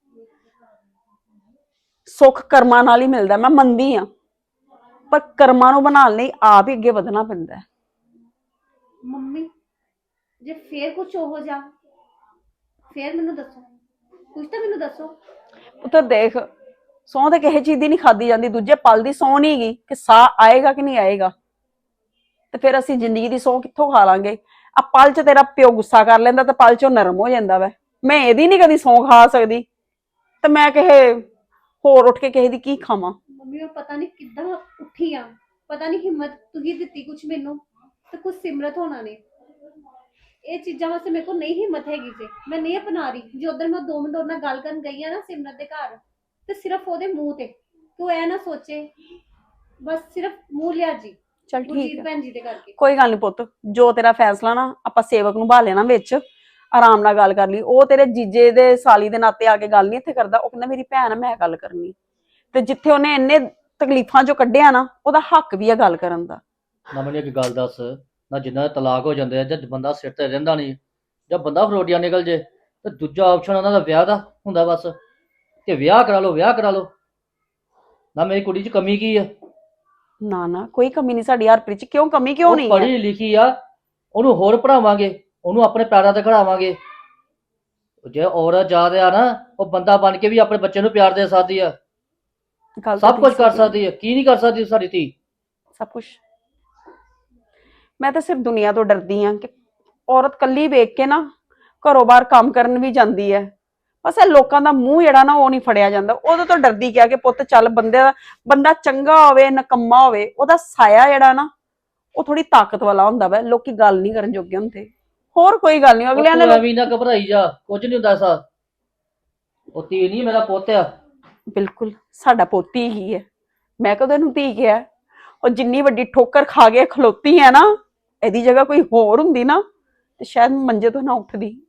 ਸੁੱਖ ਕਰਮਾਂ ਨਾਲ ਹੀ ਮਿਲਦਾ ਮੈਂ ਮੰਨਦੀ ਆ ਪਰ ਕਰਮਾਂ ਨੂੰ ਬਣਾਉਣ ਲਈ ਆਪ ਹੀ ਅੱਗੇ ਵਧਣਾ ਪੈਂਦਾ ਹੈ। ਮੰਮੀ ਜੇ ਫੇਰ ਕੁਝ ਹੋ ਜਾ ਫੇਰ ਮੈਨੂੰ ਦੱਸੋ। ਕੁਝ ਤਾਂ ਮੈਨੂੰ ਦੱਸੋ। ਪੁੱਤਰ ਦੇਖ ਸੌਂ ਤੇ ਕਿਸੇ ਚੀਜ਼ ਦੀ ਨਹੀਂ ਖਾਦੀ ਜਾਂਦੀ ਦੂਜੇ ਪਲ ਦੀ ਸੌਂ ਨਹੀਂ ਗਈ ਕਿ ਸਾਹ ਆਏਗਾ ਕਿ ਨਹੀਂ ਆਏਗਾ। ਤੇ ਫਿਰ ਅਸੀਂ ਜ਼ਿੰਦਗੀ ਦੀ ਸੌਂ ਕਿੱਥੋਂ ਖਾ ਲਾਂਗੇ? ਆ ਪਲ 'ਚ ਤੇਰਾ ਪਿਓ ਗੁੱਸਾ ਕਰ ਲੈਂਦਾ ਤੇ ਪਲ 'ਚ ਉਹ ਨਰਮ ਹੋ ਜਾਂਦਾ ਵੈ। ਮੈਂ ਇਹਦੀ ਨਹੀਂ ਕਦੀ ਸੌਂ ਖਾ ਸਕਦੀ। ਤੇ ਮੈਂ ਕਹੇ ਹੋਰ ਉੱਠ ਕੇ ਕਿਸੇ ਦੀ ਕੀ ਖਾਵਾਂ? ਮੰਮੀ ਮੈਂ ਪਤਾ ਨਹੀਂ ਕਿੱਦਾਂ ਉੱਠੀ ਆ ਪਤਾ ਨਹੀਂ ਹਿੰਮਤ ਤੁਸੀਂ ਦਿੱਤੀ ਕੁਝ ਮੈਨੂੰ ਤੇ ਕੁਝ ਸਿਮਰਤ ਹੋਣਾ ਨੇ। ਇਹ ਚੀਜ਼ਾਂ ਵਾਸਤੇ ਮੇਰੇ ਕੋਲ ਨਹੀਂ ਹਿੰਮਤ ਹੈਗੀ ਜੇ। ਮੈਂ ਨਹੀਂ ਅਪਣਾ ਰਹੀ। ਜੇ ਉਧਰ ਮੈਂ ਦੋ ਮਿੰਟ ਉਹਨਾਂ ਨਾਲ ਗੱਲ ਕਰਨ ਗਈ ਆ ਨਾ ਸਿਮਰਤ ਦੇ ਘਰ ਤੇ ਸਿਰਫ ਉਹਦੇ ਮੂੰਹ ਤੇ। ਤੂੰ ਐ ਨਾ ਸੋਚੇ ਬਸ ਸਿਰਫ ਮੂੰਹ ਲਿਆ ਜੀ। ਚਲ ਠੀਕ ਗੁਰਜੀਤ ਹੈ ਭੈਣ ਜੀ ਦੇ ਕਰਕੇ। ਕੋਈ ਗੱਲ ਨਹੀਂ ਪੁੱਤ ਜੋ ਤੇਰਾ ਫੈਸਲਾ ਨਾ ਆਪਾਂ ਸੇਵਕ ਨੂੰ ਭਾ ਲੈਣਾ ਵਿੱਚ। ਆਰਾਮ ਨਾਲ ਗੱਲ ਕਰ ਲਈ। ਉਹ ਤੇਰੇ ਜੀਜੇ ਦੇ ਸਾਲੀ ਦੇ ਨਾਤੇ ਆ ਕੇ ਗੱਲ ਨਹੀਂ ਇੱਥੇ ਕਰਦਾ। ਉਹ ਕਹਿੰਦਾ ਮੇਰੀ ਭੈਣ ਆ, ਮੈਂ ਗੱਲ ਕਰਨੀ ਤੇ ਜਿੱਥੇ ਉਹਨੇ ਇੰਨੇ ਤਕਲੀਫਾਂ ਚੋਂ ਕੱਢਿਆ ਨਾ ਉਹਦਾ ਹੱਕ ਵੀ ਆ ਗੱਲ ਕਰਨ ਦਾ। ਨਾ ਮੈਨੂੰ ਇੱਕ ਗੱਲ ਦੱਸ ਨਾ ਜਿੰਨਾ ਦੇ ਤਲਾਕ ਹੋ ਜਾਂਦੇ ਆ ਜਦ ਬੰਦਾ ਸਿਰ ਤੇ ਰਹਿੰਦਾ ਨਹੀਂ ਜਦ ਬੰਦਾ ਫਰੋਟੀਆਂ ਨਿਕਲ ਜੇ ਤੇ ਦੂਜਾ ਆਪਸ਼ਨ ਉਹਨਾਂ ਦਾ ਵਿਆਹ ਦਾ ਹੁੰਦਾ ਬਸ। ਕਿ ਵਿਆਹ ਕਰਾ ਲਓ ਵਿਆਹ ਕਰਾ ਲਓ। ਨਾ ਮੇਰੀ ਕੁੜੀ 'ਚ ਕਮੀ ਕੀ ਆ? ਨਾ ਨਾ ਕੋਈ ਕਮੀ ਨਹੀਂ ਸਾਡੀ। ਹਰਪ੍ਰੀਤ ਚ ਕਿਉਂ ਕਮੀ ਕਿਉਂ ਉਹ ਨਹੀਂ ਹੈ? ਪੜ੍ਹੀ ਲਿਖੀ ਆ ਉਹਨੂੰ ਹੋਰ ਪੜਾਵਾਂਗੇ ਉਹਨੂੰ ਆਪਣੇ ਪੈਰਾਂ ਤੇ ਖੜਾਵਾਂਗੇ ਜੇ ਔਰਤ ਜਾਦ ਆ ਨਾ ਉਹ ਬੰਦਾ ਬਣ ਕੇ ਵੀ ਆਪਣੇ ਬੱਚੇ ਨੂੰ ਪਿਆਰ ਦੇ ਸਕਦੀ ਆ। ਗੱਲ ਤਾਂ ਸਭ ਕੁਝ ਕਰ। ਸਕਦੀ ਹੈ ਕੀ ਨਹੀਂ ਕਰ ਸਕਦੀ ਸਾਡੀ ਧੀ? ਸਭ ਕੁਝ ਮੈਂ ਤਾਂ ਸਿਰਫ ਦੁਨੀਆ ਤੋਂ ਡਰਦੀ ਆ ਕਿ ਔਰਤ ਕੱਲੀ ਵੇਖ ਕੇ ਨਾ ਘਰੋਂ ਬਾਹਰ ਕੰਮ ਕਰਨ ਵੀ ਜਾਂਦੀ ਹੈ। ਬਸ ਇਹ ਲੋਕਾਂ ਦਾ ਮੂੰਹ ਜਿਹੜਾ ਨਾ ਉਹ ਨਹੀਂ ਫੜਿਆ ਜਾਂਦਾ। ਉਹਦੇ ਤੋਂ ਡਰਦੀ ਕਿਹਾ ਕਿ ਪੁੱਤ ਚੱਲ ਬੰਦੇ ਦਾ ਬੰਦਾ ਚੰਗਾ ਹੋਵੇ ਨਕੰਮਾ ਹੋਵੇ ਉਹਦਾ ਸਾਇਆ ਜਿਹੜਾ ਨਾ ਉਹ ਥੋੜੀ ਤਾਕਤ ਵਾਲਾ ਹੁੰਦਾ ਵਾ। ਲੋਕੀ ਗੱਲ ਨਹੀਂ ਕਰਨ ਜੋਗੇ ਹੁੰਦੇ। ਹੋਰ ਕੋਈ ਗੱਲ ਨਹੀਂ ਅਗਲਿਆਂ ਨੇ ਤੂੰ ਐਵੇਂ ਨਾ ਘਬਰਾਈ ਜਾ ਕੁਝ ਨਹੀਂ ਹੁੰਦਾ ਐਸਾ। ਉਹ ਧੀ ਨਹੀਂ ਮੇਰਾ ਪੁੱਤ ਆ। ਬਿਲਕੁਲ ਸਾਡਾ ਪੋਤੀ ਹੀ ਹੈ। ਮੈਂ ਕਦੋਂ ਇਹਨੂੰ ਧੀ ਕਿਹਾ? ਉਹ ਜਿੰਨੀ ਵੱਡੀ ਠੋਕਰ ਖਾ ਕੇ ਖਲੋਤੀ ਹੈ ਨਾ ਇਹਦੀ ਜਗ੍ਹਾ ਕੋਈ ਹੋਰ ਹੁੰਦੀ ਨਾ ਤੇ ਸ਼ਾਇਦ ਮੰਜੇ ਤੋਂ ਨਾ ਉੱਠਦੀ।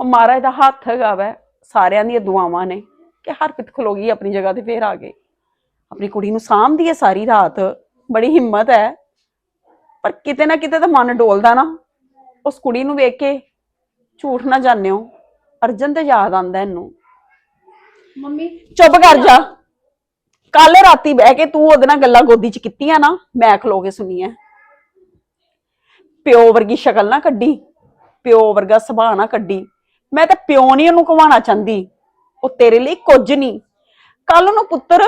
ਉਹ ਮਹਾਰਾਜ ਦਾ ਹੱਥ ਹੈਗਾ ਵੈ ਸਾਰਿਆਂ ਦੀਆਂ ਦੁਆਵਾਂ ਨੇ ਕਿ ਹਰਪ੍ਰੀਤ ਖਲੋ ਗਈ ਆਪਣੀ ਜਗ੍ਹਾ ਤੇ ਫੇਰ ਆ ਗਏ। ਆਪਣੀ ਕੁੜੀ ਨੂੰ ਸਾਂਭਦੀ ਹੈ ਸਾਰੀ ਰਾਤ ਬੜੀ ਹਿੰਮਤ ਹੈ। ਪਰ ਕਿਤੇ ਨਾ ਕਿਤੇ ਤਾਂ ਮਨ ਡੋਲਦਾ ਨਾ। ਉਸ ਕੁੜੀ ਨੂੰ ਵੇਖ ਕੇ ਝੂਠ ਨਾ ਜਾਣਿਓ ਅਰਜਨ ਤੇ ਯਾਦ ਆਂਦਾ ਇਹਨੂੰ। ਮੰਮੀ ਚੁੱਪ ਕਰ ਜਾ। ਕੱਲ ਰਾਤੀ ਬਹਿ ਕੇ ਤੂੰ ਉਹਦੇ ਨਾਲ ਗੱਲਾਂ ਗੋਦੀ ਚ ਕੀਤੀਆਂ ਨਾ ਮੈਂ ਖਲੋ ਕੇ ਸੁਣੀਆਂ। ਪਿਓ ਵਰਗੀ ਸ਼ਕਲ ਨਾ ਕੱਢੀ ਪਿਓ ਵਰਗਾ ਸੁਭਾਅ ਨਾ ਕੱਢੀ। ਮੈਂ ਤਾਂ ਪਿਓ ਨਹੀਂ ਉਹਨੂੰ ਕਵਾਉਣਾ ਚਾਹੁੰਦੀ ਉਹ ਤੇਰੇ ਲਈ ਕੁਝ ਨਹੀਂ। ਕੱਲ ਨੂੰ ਪੁੱਤਰ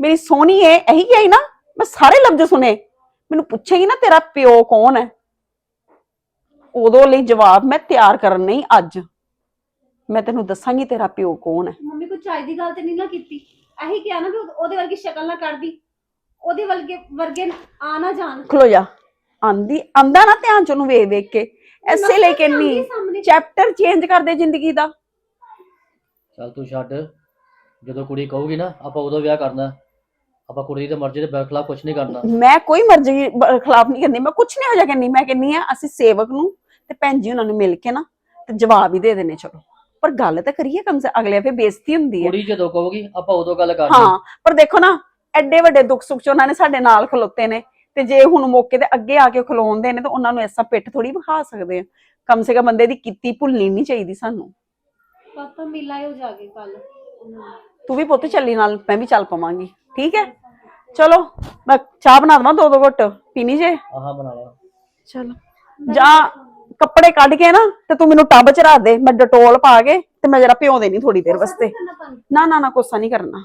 ਮੇਰੀ ਸੋਹਣੀ ਏ ਇਹੀ ਕਹੀ ਨਾ ਮੈਂ ਸਾਰੇ ਲਫ਼ਜ਼ ਸੁਨੇ ਮੈਨੂੰ ਪੁੱਛੇਗੀ ਨਾ ਤੇਰਾ ਪਿਓ ਕੌਣ ਹੈ? ਉਦੋਂ ਲਈ ਜਵਾਬ ਮੈਂ ਤਿਆਰ ਕਰਨ ਨਹੀਂ ਅੱਜ। ਮੈਂ ਤੈਨੂੰ ਦੱਸਾਂਗੀ ਤੇਰਾ ਪਿਓ ਕੌਣ ਹੈ। ਮੰਮੀ ਕੋਈ ਚਾਈ ਦੀ ਗੱਲ ਤੇ ਨਹੀਂ ਨਾ ਕੀਤੀ। ਇਹੀ ਕਿਹਾ ਨਾ ਵੀ ਉਹ- ਉਹਦੇ ਵਰਗੀ ਸ਼ਕਲ ਨਾ ਕਰਦੀ। ਉਹਦੇ ਵਰਗੇ ਵਰਗੇ ਆ ਨਾ ਜਾਣ। ਖਲੋ ਜਾ। ਆਂਦੀ ਆਂਦਾ ਨਾ ਧਿਆਨ ਚ ਉਹਨੂੰ ਵੇਖ ਵੇਖ ਕੇ। ਐਸੇ ਲੈ ਕੇ ਨਹੀਂ ਸਾਹਮਣੇ। ਚੈਪਟਰ ਚੇਂਜ ਕਰ ਦੇ ਜ਼ਿੰਦਗੀ ਦਾ। ਚੱਲ ਤੂੰ ਛੱਡ। ਜਦੋਂ ਕੁੜੀ ਕਹੂਗੀ ਨਾ ਆਪਾਂ ਉਦੋਂ ਵਿਆਹ ਕਰਨਾ। ਆਪਾਂ ਕੁੜੀ ਦੀ ਮਰਜ਼ੀ ਦੇ ਬਰਖਲਾਫ ਕੁਝ ਨਹੀਂ ਕਰਨਾ। ਮੈਂ ਕੋਈ ਮਰਜ਼ੀ ਬ- ਖਿਲਾਫ ਨਹੀਂ ਕਰਨੀ। ਮੈਂ ਕੁਝ ਨਹੀਂ ਹੋ ਜਾ ਕਰਨੀ ਮੈਂ ਕਹਿੰਨੀ ਆ ਅਸੀਂ ਸੇਵਕ ਨੂੰ ਤੇ ਭੈਣ ਜੀ ਉਹਨਾਂ ਨੂੰ ਮਿਲ ਕੇ ਨਾ ਤੇ ਜਵਾਬ ਹੀ ਦੇ ਦੇਣੇ ਚਲੋ। ਪਰ ਗੱਲ ਤਾਂ ਕਰੀਏ ਕਮ ਸੇ ਅਗਲੇ ਫੇ ਬੇਇੱਜ਼ਤੀ ਹੁੰਦੀ ਹੈ। ਕੁੜੀ ਜਦੋਂ ਕਹੂਗੀ ਆਪਾਂ ਉਦੋਂ ਗੱਲ ਕਰਨੀ ਹਾਂ ਪਰ ਦੇਖੋ ਨਾ ਐਡੇ ਵੱਡੇ ਦੁੱਖ ਸੁੱਖ ਚ ਉਹਨਾਂ ਨੇ ਸਾਡੇ ਨਾਲ ਖਲੋਤੇ ਨੇ। ਤੇ ਜੇ ਹੁਣ ਮੌਕੇ ਤੇ ਅੱਗੇ ਆ ਕੇ ਖਲੋਉਂਦੇ ਨੇ ਤਾਂ ਉਹਨਾਂ ਨੂੰ ਐਸਾ ਪਿੱਠ ਥੋੜੀ ਵਿਖਾ ਸਕਦੇ ਆ। ਕਮ ਸੇ ਕਮ ਬੰਦੇ ਦੀ ਕੀਤੀ ਭੁੱਲਣੀ ਨਹੀਂ ਚਾਹੀਦੀ ਸਾਨੂੰ। ਪਾਪਾ ਮਿਲਾ ਹੋ ਜਾਗੇ ਕੱਲ ਤੂੰ ਵੀ ਪੁੱਤ ਚੱਲੀ ਨਾਲ ਮੈਂ ਵੀ ਚੱਲ ਪਵਾਂਗੀ। ਠੀਕ ਹੈ? ਚਲੋ ਮੈਂ ਚਾਹ ਬਣਾ ਦਵਾਂ ਦੋ ਦੋ ਘੁੱਟ। ਪੀਣੀ ਜੇ? ਆਹਾਂ ਬਣਾ ਲਾ। ਚਲੋ। ਜਾਂ ਕੱਪੜੇ ਕੱਢ ਕੇ ਨਾ ਤੇ ਤੂੰ ਮੈਨੂੰ ਟੱਬ ਚ ਰੱਖ ਦੇ ਮੈਂ ਡਟੋਲ ਪਾ ਕੇ ਤੇ ਮੈਂ ਜਰਾ ਭਿਓ ਦੇਣੀ ਥੋੜੀ ਦੇਰ ਵਾਸਤੇ। ਨਾ ਨਾ ਨਾ ਕੋਸਾ ਨਹੀਂ ਕਰਨਾ।